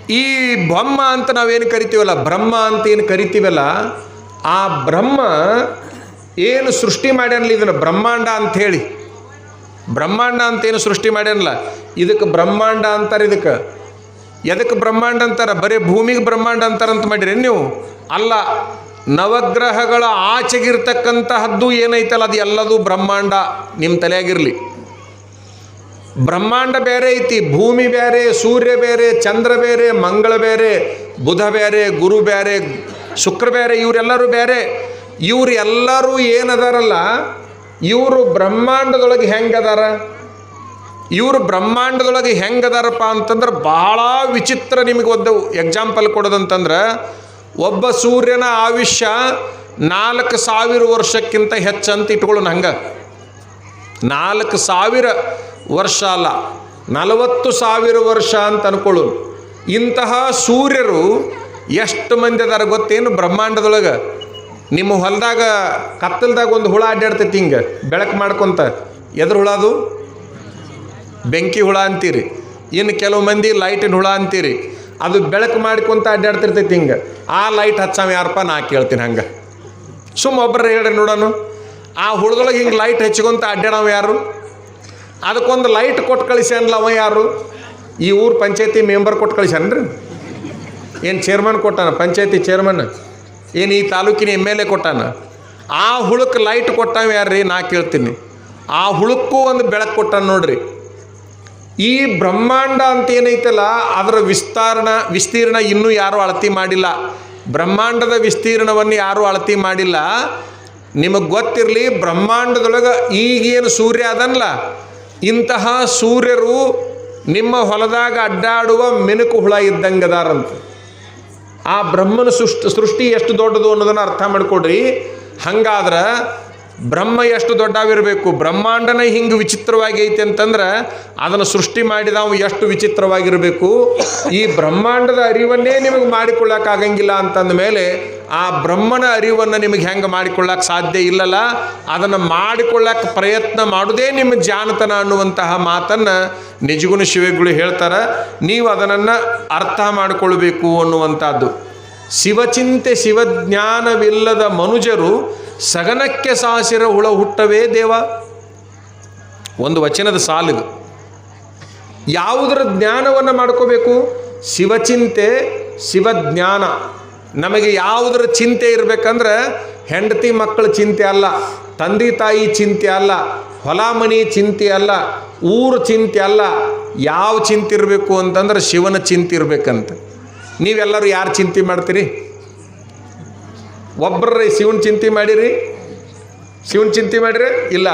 ಈ ಬ್ರಹ್ಮ ಅಂತ ನಾವೇನು ಕರಿತೀವಲ್ಲ, ಬ್ರಹ್ಮ ಅಂತ ಏನು ಕರಿತೀವಲ್ಲ, ಆ ಬ್ರಹ್ಮ ಏನು ಸೃಷ್ಟಿ ಮಾಡ್ಯಾನಲ್ಲ ಇದನ್ನು ಬ್ರಹ್ಮಾಂಡ ಅಂತ ಹೇಳಿ. ಬ್ರಹ್ಮಾಂಡ ಅಂತ ಏನು ಸೃಷ್ಟಿ ಮಾಡ್ಯಾನಲ್ಲ, ಇದಕ್ಕೆ ಬ್ರಹ್ಮಾಂಡ ಅಂತಾರೆ ಇದಕ್ಕೆ. ಎದಕ್ಕೆ ಬ್ರಹ್ಮಾಂಡ ಅಂತಾರ? ಬರೀ ಭೂಮಿಗೆ ಬ್ರಹ್ಮಾಂಡ ಅಂತಾರಂತ ಮಾಡಿರಿ ನೀವು? ಅಲ್ಲ, ನವಗ್ರಹಗಳ ಆಚೆಗಿರ್ತಕ್ಕಂತಹದ್ದು ಏನೈತಲ್ಲ, ಅದು ಎಲ್ಲದೂ ಬ್ರಹ್ಮಾಂಡ, ನಿಮ್ಮ ತಲೆಯಾಗಿರಲಿ. ಬ್ರಹ್ಮಾಂಡ ಬೇರೆ ಐತಿ, ಭೂಮಿ ಬೇರೆ, ಸೂರ್ಯ ಬೇರೆ, ಚಂದ್ರ ಬೇರೆ, ಮಂಗಳ ಬೇರೆ, ಬುಧ ಬೇರೆ, ಗುರು ಬೇರೆ, ಶುಕ್ರ ಬೇರೆ, ಇವರೆಲ್ಲರೂ ಬೇರೆ. ಇವ್ರು ಎಲ್ಲರೂ ಏನದಾರಲ್ಲ, ಇವರು ಬ್ರಹ್ಮಾಂಡದೊಳಗೆ ಹೆಂಗದಾರ? ಇವರು ಬ್ರಹ್ಮಾಂಡದೊಳಗೆ ಹೆಂಗದಾರಪ್ಪ ಅಂತಂದ್ರೆ ಬಹಳ ವಿಚಿತ್ರ ನಿಮಗೆ ಒಂದು ಎಕ್ಸಾಂಪಲ್ ಕೊಡೋದಂತಂದ್ರೆ, ಒಬ್ಬ ಸೂರ್ಯನ ಆಯುಷ್ಯ ನಾಲ್ಕು ಸಾವಿರ ವರ್ಷಕ್ಕಿಂತ ಹೆಚ್ಚಂತ ಇಟ್ಕೊಳ್ಳೋಣ ಹಂಗೆ. ನಾಲ್ಕು ಸಾವಿರ ವರ್ಷ ಅಲ್ಲ, ನಲವತ್ತು ಸಾವಿರ ವರ್ಷ ಅಂತ ಅನ್ಕೊಳ್ಳು ಇಂತಹ ಸೂರ್ಯರು ಎಷ್ಟು ಮಂದಿ ಅದಾರ ಗೊತ್ತೇನು? ಬ್ರಹ್ಮಾಂಡದೊಳಗೆ. ನಿಮ್ಮ ಹೊಲದಾಗ, ಕತ್ತಲ್ದಾಗ ಒಂದು ಹುಳ ಅಡ್ಡಾಡ್ತೈತಿ ಹಿಂಗೆ, ಬೆಳಕು ಮಾಡ್ಕೊಂತ. ಎದ್ರ ಹುಳ ಅದು? ಬೆಂಕಿ ಹುಳ ಅಂತೀರಿ. ಇನ್ನು ಕೆಲವು ಮಂದಿ ಲೈಟಿನ ಹುಳ ಅಂತೀರಿ. ಅದು ಬೆಳಕು ಮಾಡ್ಕೊಂತ ಅಡ್ಡಾಡ್ತಿರ್ತೈತಿ ಹಿಂಗೆ. ಆ ಲೈಟ್ ಹಚ್ಚಾವ ಯಾರಪ್ಪ? ನಾ ಕೇಳ್ತೀನಿ ಹಂಗೆ. ಸುಮ್ಮ ಒಬ್ಬರು ಹೇಳ್ರಿ ನೋಡೋಣ ಆ ಹುಳದೊಳಗೆ ಹಿಂಗೆ ಲೈಟ್ ಹಚ್ಕೊಂತ ಅಡ್ಡಾಡವ ಯಾರು? ಅದಕ್ಕೊಂದು ಲೈಟ್ ಕೊಟ್ಟು ಕಳಿಸ್ಯಾನಲ್ಲ ಅವ ಯಾರು? ಈ ಊರು ಪಂಚಾಯತಿ ಮೆಂಬರ್ ಕೊಟ್ಟು ಕಳಿಸ್ಯಾನ್ರಿ? ಏನು ಚೇರ್ಮನ್ ಕೊಟ್ಟಾನ? ಪಂಚಾಯತಿ ಚೇರ್ಮನ್ ಏನು ಈ ತಾಲೂಕಿನ ಎಂ ಎಲ್ ಎ ಕೊಟ್ಟಾನ? ಆ ಹುಳಕ್ಕೆ ಲೈಟ್ ಕೊಟ್ಟಾವ ಯಾರ್ರಿ? ನಾ ಕೇಳ್ತೀನಿ. ಆ ಹುಳಕ್ಕೂ ಒಂದು ಬೆಳಕು ಕೊಟ್ಟಾನ ನೋಡ್ರಿ. ಈ ಬ್ರಹ್ಮಾಂಡ ಅಂತ ಏನೈತಲ್ಲ, ಅದರ ವಿಸ್ತಾರಣ, ವಿಸ್ತೀರ್ಣ ಇನ್ನೂ ಯಾರೂ ಅಳತಿ ಮಾಡಿಲ್ಲ. ಬ್ರಹ್ಮಾಂಡದ ವಿಸ್ತೀರ್ಣವನ್ನು ಯಾರೂ ಅಳತಿ ಮಾಡಿಲ್ಲ. ನಿಮಗೆ ಗೊತ್ತಿರಲಿ ಬ್ರಹ್ಮಾಂಡದೊಳಗೆ ಈಗೇನು ಸೂರ್ಯ ಅದನ್ನಲ್ಲ ಇಂತಹ ಸೂರ್ಯರು ನಿಮ್ಮ ಹೊಲದಾಗ ಅಡ್ಡಾಡುವ ಮಿನುಕು ಹುಳ ಇದ್ದಂಗದಾರಂತ. ಆ ಬ್ರಹ್ಮನ ಸೃಷ್ಟಿ ಸೃಷ್ಟಿ ಎಷ್ಟು ದೊಡ್ಡದು ಅನ್ನೋದನ್ನು ಅರ್ಥ ಮಾಡಿಕೊಡ್ರಿ. ಹಂಗಾದ್ರೆ ಬ್ರಹ್ಮ ಎಷ್ಟು ದೊಡ್ಡವಿರಬೇಕು ಬ್ರಹ್ಮಾಂಡನೇ ಹಿಂಗೆ ವಿಚಿತ್ರವಾಗಿ ಐತೆ ಅಂತಂದ್ರೆ ಅದನ್ನು ಸೃಷ್ಟಿ ಮಾಡಿದವ ಎಷ್ಟು ವಿಚಿತ್ರವಾಗಿರಬೇಕು? ಈ ಬ್ರಹ್ಮಾಂಡದ ಅರಿವನ್ನೇ ನಿಮಗೆ ಮಾಡಿಕೊಳ್ಳೋಕ್ಕಾಗಂಗಿಲ್ಲ ಅಂತಂದ ಮೇಲೆ ಆ ಬ್ರಹ್ಮನ ಅರಿವನ್ನು ನಿಮಗೆ ಹೆಂಗೆ ಮಾಡಿಕೊಳ್ಳಕ್ಕೆ ಸಾಧ್ಯ ಇಲ್ಲಲ್ಲ, ಅದನ್ನು ಮಾಡಿಕೊಳ್ಳಕ್ಕೆ ಪ್ರಯತ್ನ ಮಾಡೋದೇ ನಿಮ್ಮ ಜಾನತನ ಅನ್ನುವಂತಹ ಮಾತನ್ನು ನಿಜಗುಣ ಶಿವಗಳು ಹೇಳ್ತಾರೆ. ನೀವು ಅದನ್ನು ಅರ್ಥ ಮಾಡಿಕೊಳ್ಬೇಕು ಅನ್ನುವಂಥದ್ದು. ಶಿವಚಿಂತೆ ಶಿವಜ್ಞಾನವಿಲ್ಲದ ಮನುಜರು ಸಗನಕ್ಕೆ ಸಾಸಿರ ಹುಳ ಹುಟ್ಟವೇ ದೇವ? ಒಂದು ವಚನದ ಸಾಲಿದು ಯಾವುದರ ಜ್ಞಾನವನ್ನು ಮಾಡ್ಕೋಬೇಕು? ಶಿವಚಿಂತೆ, ಶಿವಜ್ಞಾನ. ನಮಗೆ ಯಾವುದರ ಚಿಂತೆ ಇರಬೇಕಂದ್ರೆ ಹೆಂಡತಿ ಮಕ್ಕಳ ಚಿಂತೆ ಅಲ್ಲ, ತಂದೆ ತಾಯಿ ಚಿಂತೆ ಅಲ್ಲ ಹೊಲ ಮನಿ ಚಿಂತೆ ಅಲ್ಲ, ಊರು ಚಿಂತೆ ಅಲ್ಲ. ಯಾವ ಚಿಂತೆ ಇರಬೇಕು ಅಂತಂದ್ರೆ ಶಿವನ ಚಿಂತೆ ಇರಬೇಕಂತ. ನೀವೆಲ್ಲರೂ ಯಾರು ಚಿಂತೆ ಮಾಡ್ತೀರಿ? ಒಬ್ಬರ ಶಿವನ ಚಿಂತೆ ಮಾಡಿರಿ? ಶಿವನ ಚಿಂತೆ ಮಾಡಿರಿ? ಇಲ್ಲ.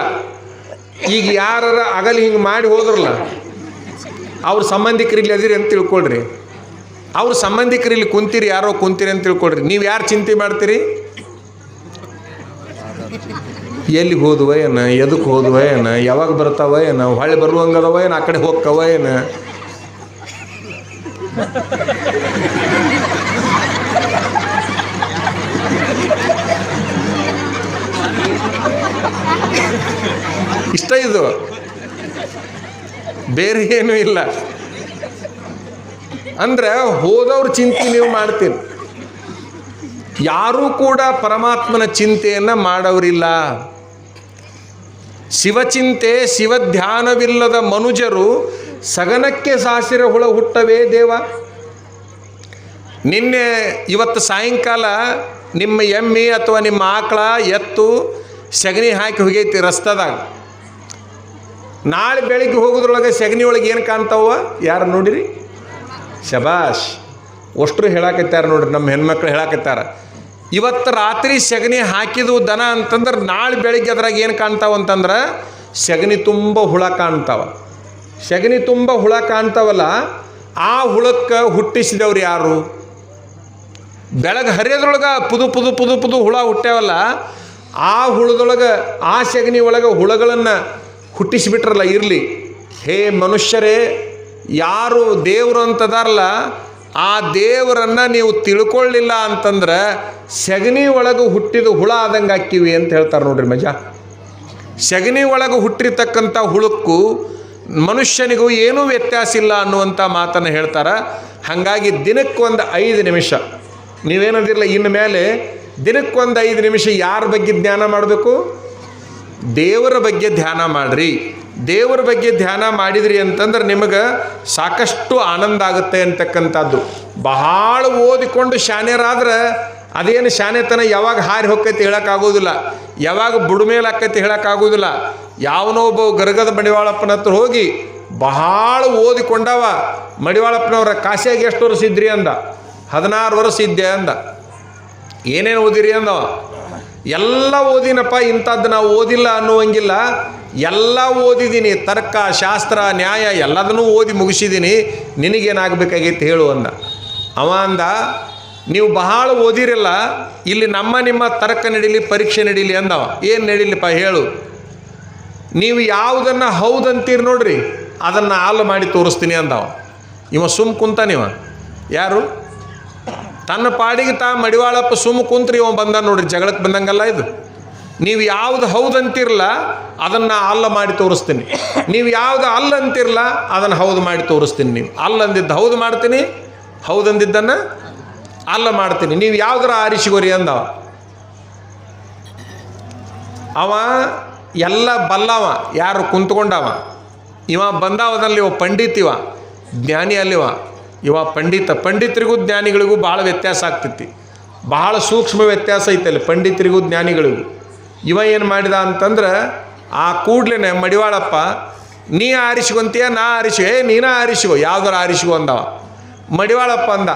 ಈಗ ಯಾರ ಅಗಲಿ ಹಿಂಗೆ ಮಾಡಿ ಹೋದ್ರಲ್ಲ, ಅವ್ರ ಸಂಬಂಧಿಕರಿಲ್ಲಿ ಅದಿರಿ ಅಂತ ತಿಳ್ಕೊಳ್ರಿ. ಅವ್ರ ಸಂಬಂಧಿಕರಿಲ್ಲಿ ಕುಂತೀರಿ, ಯಾರೋ ಕುಂತೀರಿ ಅಂತ ತಿಳ್ಕೊಳ್ರಿ. ನೀವು ಯಾರು ಚಿಂತೆ ಮಾಡ್ತೀರಿ? ಎಲ್ಲಿಗೆ ಹೋದ್ವ ಏನ? ಎದಕ್ಕೆ ಹೋದ್ವ ಏನ? ಯಾವಾಗ ಬರ್ತಾವ ಏನ? ಹೊಳ್ಳಿ ಬರುವಂಗದವ ಏನು? ಆ ಕಡೆ ಹೋಗ್ತಾವ ಏನ? ಇಷ್ಟ ಇದು. ಬೇರೆ ಏನೂ ಇಲ್ಲ. ಅಂದ್ರೆ ಹೋದವ್ರ ಚಿಂತೆ ನೀವು ಮಾಡ್ತೀರಿ. ಯಾರೂ ಕೂಡ ಪರಮಾತ್ಮನ ಚಿಂತೆಯನ್ನು ಮಾಡೋರಿಲ್ಲ ಶಿವಚಿಂತೆ, ಶಿವಧ್ಯಾನವಿಲ್ಲದ ಮನುಜರು ಸಗನಕ್ಕೆ ಸಾಸಿರ ಹುಳ ಹುಟ್ಟವೇ ದೇವ. ನಿನ್ನೆ ಇವತ್ತು ಸಾಯಂಕಾಲ ನಿಮ್ಮ ಎಮ್ಮೆ ಅಥವಾ ನಿಮ್ಮ ಆಕಳ ಎತ್ತು ಸಗಣಿ ಹಾಕಿ ಹೋಗೈತಿ ರಸ್ತದಾಗ. ನಾಳೆ ಬೆಳಿಗ್ಗೆ ಹೋಗೋದ್ರೊಳಗೆ ಸಗಣಿ ಒಳಗೆ ಏನು ಕಾಣ್ತಾವ? ಯಾರು ನೋಡಿರಿ? ಶಬಾಷ್. ಅಷ್ಟರು ಹೇಳಾಕತ್ತಾರ ನೋಡ್ರಿ, ನಮ್ಮ ಹೆಣ್ಮಕ್ಳು ಹೇಳಾಕತ್ತಾರ. ಇವತ್ತು ರಾತ್ರಿ ಸಗಣಿ ಹಾಕಿದ್ವು ದನ ಅಂತಂದ್ರೆ ನಾಳೆ ಬೆಳಿಗ್ಗೆ ಅದ್ರಾಗ ಏನು ಕಾಣ್ತಾವ ಅಂತಂದ್ರೆ ಸಗಣಿ ತುಂಬ ಹುಳ ಕಾಣ್ತಾವ. ಸಗಣಿ ತುಂಬ ಹುಳ ಕಾಣ್ತಾವಲ್ಲ, ಆ ಹುಳಕ್ಕೆ ಹುಟ್ಟಿಸಿದವ್ರು ಯಾರು? ಬೆಳಗ್ಗೆ ಹರಿಯೋದ್ರೊಳಗೆ ಪುದು ಪುದು ಪುದು ಪುದು ಹುಳ ಹುಟ್ಟ್ಯಾವಲ್ಲ, ಆ ಹುಳದೊಳಗೆ, ಆ ಸಗಣಿ ಒಳಗೆ ಹುಳಗಳನ್ನು ಹುಟ್ಟಿಸಿಬಿಟ್ರಲ್ಲ, ಇರಲಿ. ಹೇ ಮನುಷ್ಯರೇ, ಯಾರು ದೇವರು ಅಂತದಾರಲ್ಲ, ಆ ದೇವರನ್ನು ನೀವು ತಿಳ್ಕೊಳ್ಳಿಲ್ಲ ಅಂತಂದ್ರೆ ಸಗಣಿ ಒಳಗೆ ಹುಟ್ಟಿದ ಹುಳ ಆದಂಗೆ ಹಾಕಿವಿ ಅಂತ ಹೇಳ್ತಾರೆ ನೋಡ್ರಿ ಮಜಾ. ಸಗಣಿ ಒಳಗೆ ಹುಟ್ಟಿರ್ತಕ್ಕಂಥ ಹುಳಕ್ಕೂ ಮನುಷ್ಯನಿಗೂ ಏನೂ ವ್ಯತ್ಯಾಸ ಇಲ್ಲ ಅನ್ನುವಂಥ ಮಾತನ್ನು ಹೇಳ್ತಾರೆ. ಹಾಗಾಗಿ ದಿನಕ್ಕೊಂದು ಐದು ನಿಮಿಷ. ನೀವೇನದಿರಲ್ಲ, ಇನ್ನು ಮೇಲೆ ದಿನಕ್ಕೊಂದು ಐದು ನಿಮಿಷ ಯಾರ ಬಗ್ಗೆ ಜ್ಞಾನ ಮಾಡಬೇಕು? ದೇವರ ಬಗ್ಗೆ ಧ್ಯಾನ ಮಾಡಿರಿ. ದೇವರ ಬಗ್ಗೆ ಧ್ಯಾನ ಮಾಡಿದ್ರಿ ಅಂತಂದ್ರೆ ನಿಮಗೆ ಸಾಕಷ್ಟು ಆನಂದ ಆಗುತ್ತೆ ಅಂತಕ್ಕಂಥದ್ದು. ಬಹಳ ಓದಿಕೊಂಡು ಶಾನ್ಯರಾದ್ರೆ ಅದೇನು ಶಾನ್ಯತನ ಯಾವಾಗ ಹಾರಿ ಹೋಗ್ತೈತಿ ಹೇಳೋಕ್ಕಾಗೋದಿಲ್ಲ ಯಾವಾಗ ಬುಡ್ಮೇಲೆ ಆಕೈತಿ ಹೇಳೋಕ್ಕಾಗೋದಿಲ್ಲ ಯಾವನೋ ಒಬ್ಬ ಗರಗದ ಮಡಿವಾಳಪ್ಪನ ಹತ್ರ ಹೋಗಿ ಬಹಳ ಓದಿಕೊಂಡವ, ಮಡಿವಾಳಪ್ಪನವರ ಕಾಶಿಯಾಗಿ ಎಷ್ಟು ವರ್ಷ ಇದ್ರಿ ಅಂದ. ಹದಿನಾರು ವರ್ಷ ಇದ್ದೆ ಅಂದ. ಏನೇನು ಓದಿರಿ ಅಂದವ? ಎಲ್ಲ ಓದಿನಪ್ಪ, ಇಂಥದ್ದು ನಾವು ಓದಿಲ್ಲ ಅನ್ನುವಂಗಿಲ್ಲ. ಎಲ್ಲ ಓದಿದ್ದೀನಿ, ತರ್ಕ, ಶಾಸ್ತ್ರ, ನ್ಯಾಯ, ಎಲ್ಲದನ್ನೂ ಓದಿ ಮುಗಿಸಿದ್ದೀನಿ. ನಿನಗೇನಾಗಬೇಕಾಗೈತೆ ಹೇಳು ಅಂದ. ಅವ ಅಂದ, ನೀವು ಬಹಳ ಓದಿರಲ್ಲ, ಇಲ್ಲಿ ನಮ್ಮ ನಿಮ್ಮ ತರ್ಕ ನಡೀಲಿ, ಪರೀಕ್ಷೆ ನಡೀಲಿ ಅಂದವ. ಏನು ನಡೀಲಿಪ್ಪ ಹೇಳು. ನೀವು ಯಾವುದನ್ನು ಹೌದಂತೀರಿ ನೋಡ್ರಿ, ಅದನ್ನು ಹಾಲು ಮಾಡಿ ತೋರಿಸ್ತೀನಿ ಅಂದವ. ಇವ ಸುಮ್ ನೀವ ಯಾರು? ತನ್ನ ಪಾಡಿಗೆ ತಾ ಮಡಿವಾಳಪ್ಪ ಸುಮ್ಮ ಕುಂತ್ರಿ, ಇವ ಬಂದ ನೋಡ್ರಿ ಜಗಳಕ್ಕೆ ಬಂದಂಗಲ್ಲ ಇದು. ನೀವು ಯಾವ್ದು ಹೌದು ಅಂತಿರಲ್ಲ ಅದನ್ನು ಅಲ್ಲ ಮಾಡಿ ತೋರಿಸ್ತೀನಿ. ನೀವು ಯಾವ್ದು ಅಲ್ಲ ಅಂತಿರಲ್ಲ ಅದನ್ನು ಹೌದು ಮಾಡಿ ತೋರಿಸ್ತೀನಿ ನೀವು. ಅಲ್ಲ ಅಂದಿದ್ದು ಹೌದು ಮಾಡ್ತೀನಿ ಹೌದು ಅಂದಿದ್ದನ್ನು ಅಲ್ಲ ಮಾಡ್ತೀನಿ. ನೀವು ಯಾವ್ದಾರ ಆರಿಸಿಗೋರಿ ಅಂದವ? ಅವ ಎಲ್ಲ ಬಲ್ಲವ, ಯಾರು ಕುಂತ್ಕೊಂಡವ. ಇವ ಬಂದವದಲ್ಲಿ ಇವ ಪಂಡಿತ್ ಇವ ಜ್ಞಾನಿ ಅಲ್ಲಿವ ಇವ ಪಂಡಿತ, ಪಂಡಿತರಿಗೂ ಜ್ಞಾನಿಗಳಿಗೂ ಭಾಳ ವ್ಯತ್ಯಾಸ ಆಗ್ತೈತಿ. ಬಹಳ ಸೂಕ್ಷ್ಮ ವ್ಯತ್ಯಾಸ ಐತಲ್ಲಿ ಪಂಡಿತರಿಗೂ ಜ್ಞಾನಿಗಳಿಗೂ. ಇವ ಏನು ಮಾಡಿದ ಅಂತಂದ್ರೆ, ಆ ಕೂಡ್ಲೇನೆ ಮಡಿವಾಳಪ್ಪ, ನೀ ಆರಿಸ್ಕೊಂತೀಯ, ನಾ ಆರಿಸಿ ಏ, ನೀನ ಆರಿಸಿಗೋ ಯಾವ್ದಾರು ಆರಿಸಿಗೋ ಅಂದವ. ಮಡಿವಾಳಪ್ಪ ಅಂದ,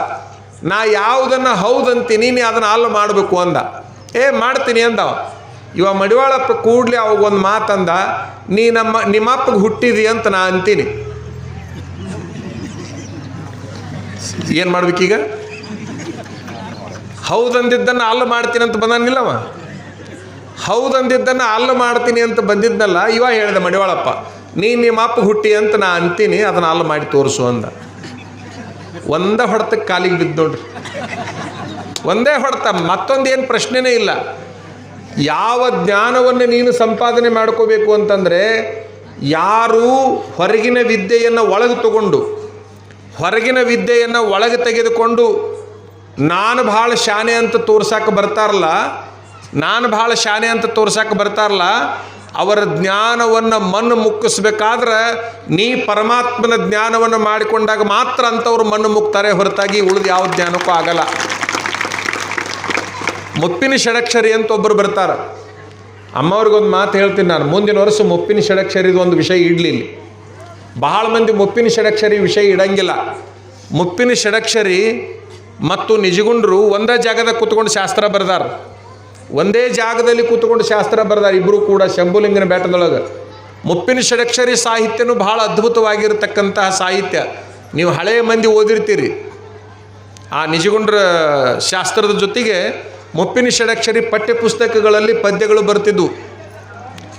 ನಾ ಯಾವುದನ್ನು ಹೌದಂತೀನಿ ನೀನು ಅದನ್ನು ಹಾಲು ಮಾಡಬೇಕು ಅಂದ. ಏ, ಮಾಡ್ತೀನಿ ಅಂದವ. ಇವ ಮಡಿವಾಳಪ್ಪ ಕೂಡ್ಲೆ ಅವಾಗ ಒಂದು ಮಾತಂದ, ನೀ ನಮ್ಮ, ನಿಮ್ಮಪ್ಪಗೆ ಹುಟ್ಟಿದಿ ಅಂತ ನಾ ಅಂತೀನಿ. ಏನು ಮಾಡ್ಬೇಕೀಗ ಹೌದಂದಿದ್ದನ್ನು ಅಲ್ಲ ಮಾಡ್ತೀನಿ ಅಂತ ಬಂದಾನಿಲ್ಲವ ಹೌದಂದಿದ್ದನ್ನು ಅಲ್ಲ ಮಾಡ್ತೀನಿ ಅಂತ ಬಂದಿದ್ನಲ್ಲ, ಇವ ಹೇಳಿದೆ ಮಡಿವಾಳಪ್ಪ ನೀ ನಿಮ್ಮ ಅಪ್ಪ ಹುಟ್ಟಿ ಅಂತ ನಾ ಅಂತೀನಿ, ಅದನ್ನು ಅಲ್ಲ ಮಾಡಿ ತೋರಿಸು ಅಂದ. ಒಂದ ಹೊಡೆತಕ್ಕೆ ಕಾಲಿಗೆ ಬಿದ್ದು ನೋಡ್ರಿ. ಒಂದೇ ಹೊಡೆತ, ಮತ್ತೊಂದು ಏನು ಪ್ರಶ್ನೆನೇ ಇಲ್ಲ. ಯಾವ ಜ್ಞಾನವನ್ನು ನೀನು ಸಂಪಾದನೆ ಮಾಡ್ಕೋಬೇಕು ಅಂತಂದರೆ, ಯಾರು ಹೊರಗಿನ ವಿದ್ಯೆಯನ್ನು ಒಳಗೆ ತಗೊಂಡು ಹೊರಗಿನ ವಿದ್ಯೆಯನ್ನು ಒಳಗೆ ತೆಗೆದುಕೊಂಡು, ನಾನು ಭಾಳ ಶಾನೆ ಅಂತ ತೋರ್ಸಕ್ಕೆ ಬರ್ತಾರಲ್ಲ, ನಾನು ಭಾಳ ಶಾನೆ ಅಂತ ತೋರ್ಸಕ್ಕೆ ಬರ್ತಾರಲ್ಲ, ಅವರ ಜ್ಞಾನವನ್ನು ಮಣ್ಣು ಮುಕ್ಕಿಸ್ಬೇಕಾದ್ರೆ ನೀ ಪರಮಾತ್ಮನ ಜ್ಞಾನವನ್ನು ಮಾಡಿಕೊಂಡಾಗ ಮಾತ್ರ ಅಂಥವ್ರು ಮಣ್ಣು ಮುಕ್ತಾರೆ ಹೊರತಾಗಿ ಉಳಿದು ಯಾವ ಜ್ಞಾನಕ್ಕೂ ಆಗಲ್ಲ. ಮುಪ್ಪಿನ ಷಡಕ್ಷರಿ ಅಂತ ಒಬ್ಬರು ಬರ್ತಾರೆ. ಅಮ್ಮವ್ರಿಗೊಂದು ಮಾತು ಹೇಳ್ತೀನಿ ನಾನು, ಮುಂದಿನ ವರ್ಷ ಮುಪ್ಪಿನ ಷಡಕ್ಷರಿದು ಒಂದು ವಿಷಯ ಇಡಲಿ ಇಲ್ಲಿ. ಬಹಳ ಮಂದಿ ಮುಪ್ಪಿನ ಷಡಕ್ಷರಿ ವಿಷಯ ಇಡಂಗಿಲ್ಲ. ಮುಪ್ಪಿನ ಷಡಕ್ಷರಿ ಮತ್ತು ನಿಜಗುಂಡ್ರು ಒಂದೇ ಜಾಗದಾಗ ಕೂತ್ಕೊಂಡು ಶಾಸ್ತ್ರ ಬರೆದಾರ. ಒಂದೇ ಜಾಗದಲ್ಲಿ ಕೂತ್ಕೊಂಡು ಶಾಸ್ತ್ರ ಬರ್ದಾರ ಇಬ್ಬರು ಕೂಡ ಶಂಭುಲಿಂಗನ ಬೆಟ್ಟದೊಳಗೆ ಮುಪ್ಪಿನ ಷಡಕ್ಷರಿ ಸಾಹಿತ್ಯನೂ ಬಹಳ ಅದ್ಭುತವಾಗಿರತಕ್ಕಂತಹ ಸಾಹಿತ್ಯ. ನೀವು ಹಳೆಯ ಮಂದಿ ಓದಿರ್ತೀರಿ. ಆ ನಿಜಗುಂಡ್ರ ಶಾಸ್ತ್ರದ ಜೊತೆಗೆ ಮುಪ್ಪಿನ ಷಡಕ್ಷರಿ ಪಠ್ಯ ಪುಸ್ತಕಗಳಲ್ಲಿ ಪದ್ಯಗಳು ಬರ್ತಿದ್ವು.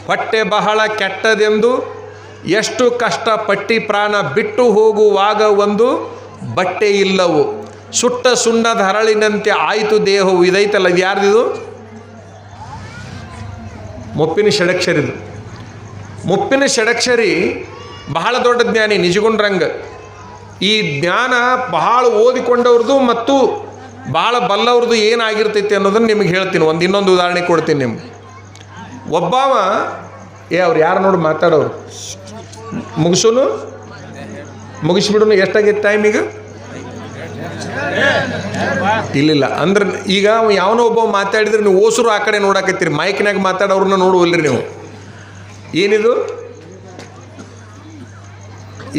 ಹೊಟ್ಟೆ ಬಹಳ ಕೆಟ್ಟದೆಂದು ಎಷ್ಟು ಕಷ್ಟ ಪಟ್ಟಿ ಪ್ರಾಣ ಬಿಟ್ಟು ಹೋಗುವಾಗ ಒಂದು ಬಟ್ಟೆ ಇಲ್ಲವು. ಸುಟ್ಟ ಸುಣ್ಣದ ಹರಳಿನಂತೆ ಆಯಿತು ದೇಹವು. ಇದೈತಲ್ಲ, ಇದು ಯಾರ್ದಿದು? ಮುಪ್ಪಿನ ಷಡಕ್ಷರಿದು. ಮುಪ್ಪಿನ ಷಡಕ್ಷರಿ ಬಹಳ ದೊಡ್ಡ ಜ್ಞಾನಿ, ನಿಜಗುಂಡ್ರಂಗ. ಈ ಜ್ಞಾನ ಬಹಳ ಓದಿಕೊಂಡವ್ರದ್ದು ಮತ್ತು ಭಾಳ ಬಲ್ಲವ್ರದ್ದು ಏನಾಗಿರ್ತೈತಿ ಅನ್ನೋದನ್ನು ನಿಮಗೆ ಹೇಳ್ತೀನಿ. ಒಂದು ಇನ್ನೊಂದು ಉದಾಹರಣೆ ಕೊಡ್ತೀನಿ ನಿಮ್ಗೆ. ಒಬ್ಬವ, ಏ, ಅವ್ರು ಯಾರು ನೋಡಿ ಮಾತಾಡೋರು? ಮುಗಿಸೋನು ಮುಗಿಸ್ಬಿಡೋನು ಎಷ್ಟಾಗೈತೆ ಟೈಮ್ ಈಗ? ಇಲ್ಲಿಲ್ಲ. ಅಂದ್ರೆ ಈಗ ಯಾವನೋ ಒಬ್ಬ ಮಾತಾಡಿದ್ರೆ ನೀವು ಓಸರು ಆ ಕಡೆ ನೋಡಾಕತ್ತೀರಿ. ಮೈಕ್ನಾಗ ಮಾತಾಡೋರನ್ನ ನೋಡುವಲ್ರಿ ನೀವು. ಏನಿದು?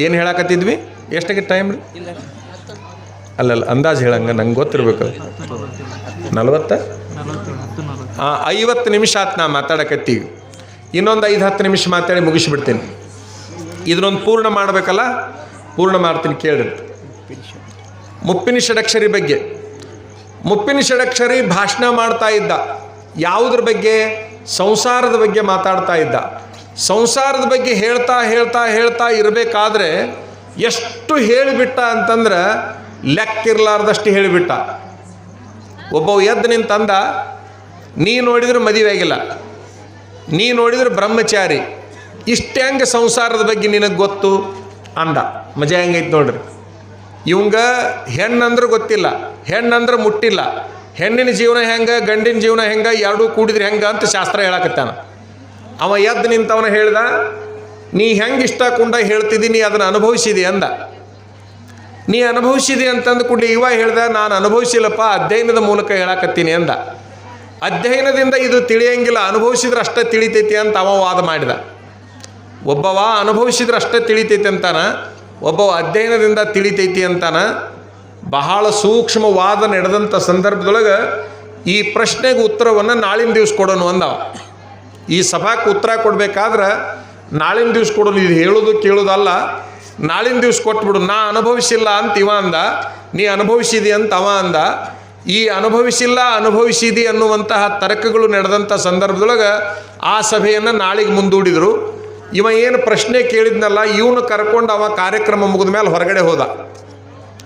ಏನು ಹೇಳಾಕತ್ತಿದ್ವಿ? ಎಷ್ಟಾಗಿ ಟೈಮ್ ರೀ? ಅಲ್ಲಲ್ಲ, ಅಂದಾಜು ಹೇಳಂಗ, ನಂಗೆ ಗೊತ್ತಿರ್ಬೇಕು. ನಲ್ವತ್ತ? ಐವತ್ತು ನಿಮಿಷ ಆತು ನಾ ಮಾತಾಡಕತ್ತೀವಿ ಇನ್ನೊಂದು ಐದು ಹತ್ತು ನಿಮಿಷ ಮಾತಾಡಿ ಮುಗಿಸ್ಬಿಡ್ತೀನಿ ಇದನ್ನೊಂದು ಪೂರ್ಣ ಮಾಡಬೇಕಲ್ಲ? ಪೂರ್ಣ ಮಾಡ್ತೀನಿ ಕೇಳಿ ಮುಪ್ಪಿನ ಷಡಕ್ಷರಿ ಬಗ್ಗೆ. ಮುಪ್ಪಿನ ಷಡಕ್ಷರಿ ಭಾಷಣ ಮಾಡ್ತಾ ಇದ್ದ. ಯಾವುದ್ರ ಬಗ್ಗೆ? ಸಂಸಾರದ ಬಗ್ಗೆ ಮಾತಾಡ್ತಾ ಇದ್ದ. ಸಂಸಾರದ ಬಗ್ಗೆ ಹೇಳ್ತಾ ಹೇಳ್ತಾ ಹೇಳ್ತಾ ಇರಬೇಕಾದ್ರೆ ಎಷ್ಟು ಹೇಳಿಬಿಟ್ಟ ಅಂತಂದ್ರೆ ಲೆಕ್ಕಿರ್ಲಾರ್ದಷ್ಟು ಹೇಳಿಬಿಟ್ಟ. ಒಬ್ಬ ಎದ್ದು ನಿಂತಂದ, ನೀ ನೋಡಿದ್ರೆ ಮದುವೆ ಆಗಿಲ್ಲ ನೀ ನೋಡಿದ್ರೆ ಬ್ರಹ್ಮಚಾರಿ. ಇಷ್ಟು ಹೆಂಗೆ ಸಂಸಾರದ ಬಗ್ಗೆ ನಿನಗೆ ಗೊತ್ತು? ಅಂದ. ಮಜಾ ಹೆಂಗೈತೆ ನೋಡ್ರಿ. ಇವಂಗ ಹೆಣ್ಣಂದ್ರೆ ಗೊತ್ತಿಲ್ಲ ಹೆಣ್ಣಂದ್ರೆ ಮುಟ್ಟಿಲ್ಲ. ಹೆಣ್ಣಿನ ಜೀವನ ಹೆಂಗೆ, ಗಂಡಿನ ಜೀವನ ಹೆಂಗೆ, ಎರಡೂ ಕೂಡಿದ್ರೆ ಹೆಂಗೆ ಅಂತ ಶಾಸ್ತ್ರ ಹೇಳಕತ್ತಾನ. ಅವ ಎದ್ದು ನಿಂತವನ ಹೇಳ್ದ, ನೀ ಹೆಂಗೆ ಇಷ್ಟ ಕುಂಡ ಹೇಳ್ತಿದ್ದೀನಿ ಅದನ್ನು ಅನುಭವಿಸಿದಿ? ಅಂದ. ನೀ ಅನುಭವಿಸಿದಿ? ಅಂತಂದು ಕೂಡಲೇ ಇವ ಹೇಳ್ದೆ, ನಾನು ಅನುಭವಿಸಿಲ್ಲಪ್ಪ, ಅಧ್ಯಯನದ ಮೂಲಕ ಹೇಳಕತ್ತೀನಿ, ಅಂದ. ಅಧ್ಯಯನದಿಂದ ಇದು ತಿಳಿಯಂಗಿಲ್ಲ, ಅನುಭವಿಸಿದ್ರೆ ಅಷ್ಟೇ ತಿಳಿತೈತಿ ಅಂತ ಅವ ವಾದ ಮಾಡಿದ. ಒಬ್ಬವ ಅನುಭವಿಸಿದ್ರೆ ಅಷ್ಟೇ ತಿಳಿತೈತಿ ಅಂತಾನ, ಒಬ್ಬವ ಅಧ್ಯಯನದಿಂದ ತಿಳಿತೈತಿ ಅಂತಾನ, ಬಹಳ ಸೂಕ್ಷ್ಮವಾದ ನಡೆದಂಥ ಸಂದರ್ಭದೊಳಗೆ ಈ ಪ್ರಶ್ನೆಗೆ ಉತ್ತರವನ್ನು ನಾಳಿನ ದಿವ್ಸ ಕೊಡೋಣ ಅಂದವ. ಈ ಸಭಾಕ್ಕೆ ಉತ್ತರ ಕೊಡಬೇಕಾದ್ರೆ ನಾಳಿನ ದಿವ್ಸ ಕೊಡೋನು ಇದು ಹೇಳೋದು ಕೇಳೋದಲ್ಲ, ನಾಳಿನ ದಿವ್ಸ ಕೊಟ್ಬಿಡು, ನಾ ಅನುಭವಿಸಿಲ್ಲ ಅಂತ ಇವ ಅಂದ, ನೀ ಅನುಭವಿಸಿದಿ ಅಂತ ಅವ ಅಂದ. ಈ ಅನುಭವಿಸಿಲ್ಲ, ಅನುಭವಿಸಿದಿ ಅನ್ನುವಂತಹ ತರ್ಕಗಳು ನಡೆದಂಥ ಸಂದರ್ಭದೊಳಗೆ ಆ ಸಭೆಯನ್ನು ನಾಳಿಗೆ ಮುಂದೂಡಿದರು. ಇವ ಏನು ಪ್ರಶ್ನೆ ಕೇಳಿದ್ನಲ್ಲ, ಇವನು ಕರ್ಕೊಂಡು ಅವ ಕಾರ್ಯಕ್ರಮ ಮುಗಿದ ಮೇಲೆ ಹೊರಗಡೆ ಹೋದ.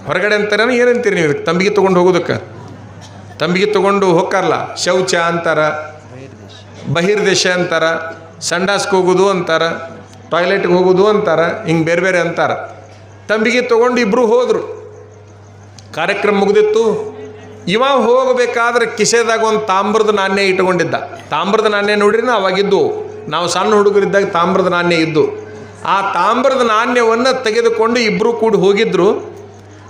ಹೊರಗಡೆ ಅಂತಾರೆ ಏನಂತೀರಿ ನೀವು? ತಂಬಿಗೆ ತೊಗೊಂಡು ಹೋಗೋದಕ್ಕೆ? ತಂಬಿಗೆ ತೊಗೊಂಡು ಹೋಗ್ಕಾರಲ್ಲ ಶೌಚ ಅಂತಾರ, ಬಹಿರ್ದೇಶ ಅಂತಾರ ಸಂಡಾಸ್ಗೆ ಹೋಗೋದು ಅಂತಾರ, ಟಾಯ್ಲೆಟ್ಗೆ ಹೋಗೋದು ಅಂತಾರ, ಹಿಂಗೆ ಬೇರೆ ಬೇರೆ ಅಂತಾರ. ತಂಬಿಗೆ ತೊಗೊಂಡು ಇಬ್ಬರು ಹೋದರು. ಕಾರ್ಯಕ್ರಮ ಮುಗಿದಿತ್ತು ಇವ ಹೋಗಬೇಕಾದ್ರೆ ಕಿಸೆದಾಗ ಒಂದು ತಾಮ್ರದ ನಾಣ್ಯ ಇಟ್ಕೊಂಡಿದ್ದ ತಾಮ್ರದ ನಾಣ್ಯ ನೋಡ್ರಿ ನಾವು ಅವಾಗಿದ್ದು ನಾವು ಸಣ್ಣ ಹುಡುಗರಿದ್ದಾಗ ತಾಮ್ರದ ನಾಣ್ಯ ಇದ್ದು. ಆ ತಾಮ್ರದ ನಾಣ್ಯವನ್ನು ತೆಗೆದುಕೊಂಡು ಇಬ್ಬರು ಕೂಡಿ ಹೋಗಿದ್ರು.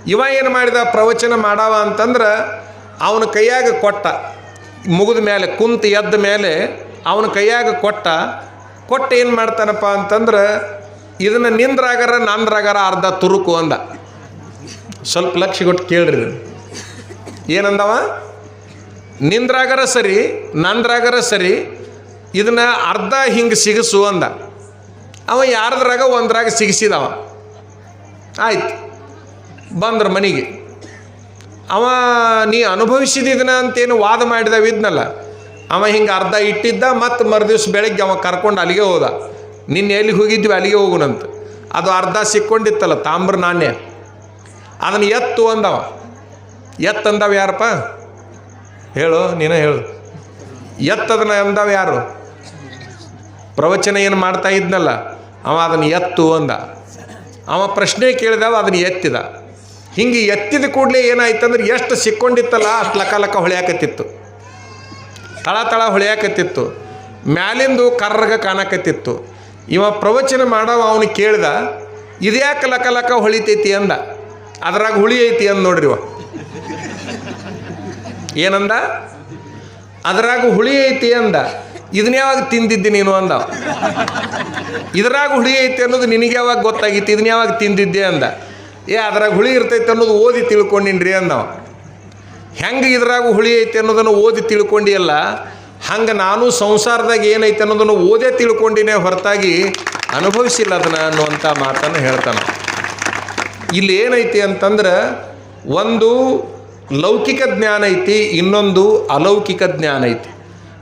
ಇವ ಏನು ಮಾಡಿದ, ಪ್ರವಚನ ಮಾಡವ ಅಂತಂದ್ರೆ ಅವನ ಕೈಯಾಗ ಕೊಟ್ಟ. ಮುಗಿದ ಮೇಲೆ, ಕುಂತು ಎದ್ದ ಮೇಲೆ ಅವನ ಕೈಯಾಗ ಕೊಟ್ಟ. ಕೊಟ್ಟ ಏನು ಮಾಡ್ತಾನಪ್ಪ ಅಂತಂದ್ರೆ, ಇದನ್ನು ನಿಂದ್ರಾಗಾರ ನಂದ್ರಾಗರ ಅರ್ಧ ತುರುಕು ಅಂದ. ಸ್ವಲ್ಪ ಲಕ್ಷ ಕೊಟ್ಟು ಕೇಳ್ರಿ. ಏನಂದವ? ನಿಂದ್ರಾಗರ ಸರಿ, ನಂದ್ರಾಗರ ಸರಿ, ಇದನ್ನ ಅರ್ಧ ಹಿಂಗೆ ಸಿಗಿಸು ಅಂದ. ಅವ ಯಾರದ್ರಾಗ ಒಂದ್ರಾಗ ಸಿಗಿಸಿದವ? ಆಯ್ತು, ಬಂದ್ರ ಮನೆಗೆ. ಅವ, ನೀ ಅನುಭವಿಸಿದಿದನ ಅಂತೇನು ವಾದ ಮಾಡಿದವ ಇದ್ನಲ್ಲ? ಅವ ಹಿಂಗೆ ಅರ್ಧ ಇಟ್ಟಿದ್ದ ಮತ್ತು ಮರುದಿವ್ಸ ಬೆಳಗ್ಗೆ ಅವ ಕರ್ಕೊಂಡು ಅಲ್ಲಿಗೆ ಹೋದ. ನಿನ್ನೆ ಎಲ್ಲಿ ಹೋಗಿದ್ವಿ ಅಲ್ಲಿಗೆ ಹೋಗುನಂತ. ಅದು ಅರ್ಧ ಸಿಕ್ಕೊಂಡಿತ್ತಲ್ಲ ತಾಮ್ರ ನಾಣ್ಯ. ಅದನ್ನು ಎತ್ತು ಅಂದವ. ಎತ್ತು ಅಂದವ ಯಾರಪ್ಪ? ಹೇಳು, ನೀನೇ ಹೇಳು. ಎತ್ತದನ್ನ ಅಂದವ ಯಾರು? ಪ್ರವಚನ ಏನು ಮಾಡ್ತಾ ಇದ್ನಲ್ಲ, ಅವ ಅದನ್ನು ಎತ್ತು ಅಂದ. ಅವ ಪ್ರಶ್ನೆ ಕೇಳಿದವ ಅದನ್ನು ಎತ್ತಿದ. ಹಿಂಗೆ ಎತ್ತಿದ ಕೂಡಲೇ ಏನಾಯ್ತಂದ್ರೆ ಎಷ್ಟು ಸಿಕ್ಕೊಂಡಿತ್ತಲ್ಲ, ಅಷ್ಟು ಲಕ ಲಕ ಹೊಳೆಯಾಕತ್ತಿತ್ತು. ತಳ ತಳ ಹೊಳೆಯಾಕತ್ತಿತ್ತು. ಮ್ಯಾಲಿಂದು ಕರ್ರಗ ಕಾಣಕತ್ತಿತ್ತು. ಇವ ಪ್ರವಚನ ಮಾಡವ ಅವನು ಕೇಳ್ದ, ಇದ್ಯಾಕೆ ಲಕ ಲಕ ಹೊಳಿತೈತಿ ಅಂದ. ಅದ್ರಾಗ ಹುಳಿ ಐತಿ ಅಂದ ನೋಡ್ರಿ ಇವ. ಏನಂದ? ಅದರಾಗ ಹುಳಿ ಐತಿ ಅಂದ. ಇದನ್ನ ಯಾವಾಗ ತಿಂದಿದ್ದಿ ನೀನು ಅಂದ. ಇದ್ರಾಗ ಹುಳಿ ಐತಿ ಅನ್ನೋದು ನಿನಗೆ ಯಾವಾಗ ಗೊತ್ತಾಗಿತ್ತು? ಇದನ್ನ ಯಾವಾಗ ತಿಂದಿದ್ದೆ ಅಂದ. ಏ, ಅದ್ರಾಗ ಹುಳಿ ಇರ್ತೈತೆ ಅನ್ನೋದು ಓದಿ ತಿಳ್ಕೊಂಡಿನ್ರಿ ಅಂದವ ಹೆಂಗೆ ಇದ್ರಾಗ ಹುಳಿ ಐತಿ ಅನ್ನೋದನ್ನು ಓದಿ ತಿಳ್ಕೊಂಡಿಯಲ್ಲ ಹಂಗೆ ನಾನು ಸಂಸಾರದಾಗ ಏನೈತೆ ಅನ್ನೋದನ್ನು ಓದೇ ತಿಳ್ಕೊಂಡಿನೇ ಹೊರತಾಗಿ ಅನುಭವಿಸಿಲ್ಲ ಅದನ್ನು ಅನ್ನುವಂಥ ಮಾತನ್ನು ಹೇಳ್ತಾನೆ. ಇಲ್ಲಿ ಏನೈತಿ ಅಂತಂದ್ರೆ ಒಂದು ಲೌಕಿಕ ಜ್ಞಾನ ಐತಿ, ಇನ್ನೊಂದು ಅಲೌಕಿಕ ಜ್ಞಾನ ಐತಿ.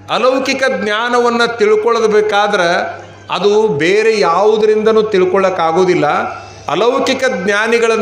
ಅಲೌಕಿಕ ಜ್ಞಾನವನ್ನು ತಿಳ್ಕೊಳ್ಳಬೇಕಾದ್ರೆ ಅದು ಬೇರೆ ಯಾವುದರಿಂದನೂ ತಿಳ್ಕೊಳ್ಳೋಕ್ಕಾಗೋದಿಲ್ಲ. ಅಲೌಕಿಕ ಜ್ಞಾನಿಗಳನ್ನು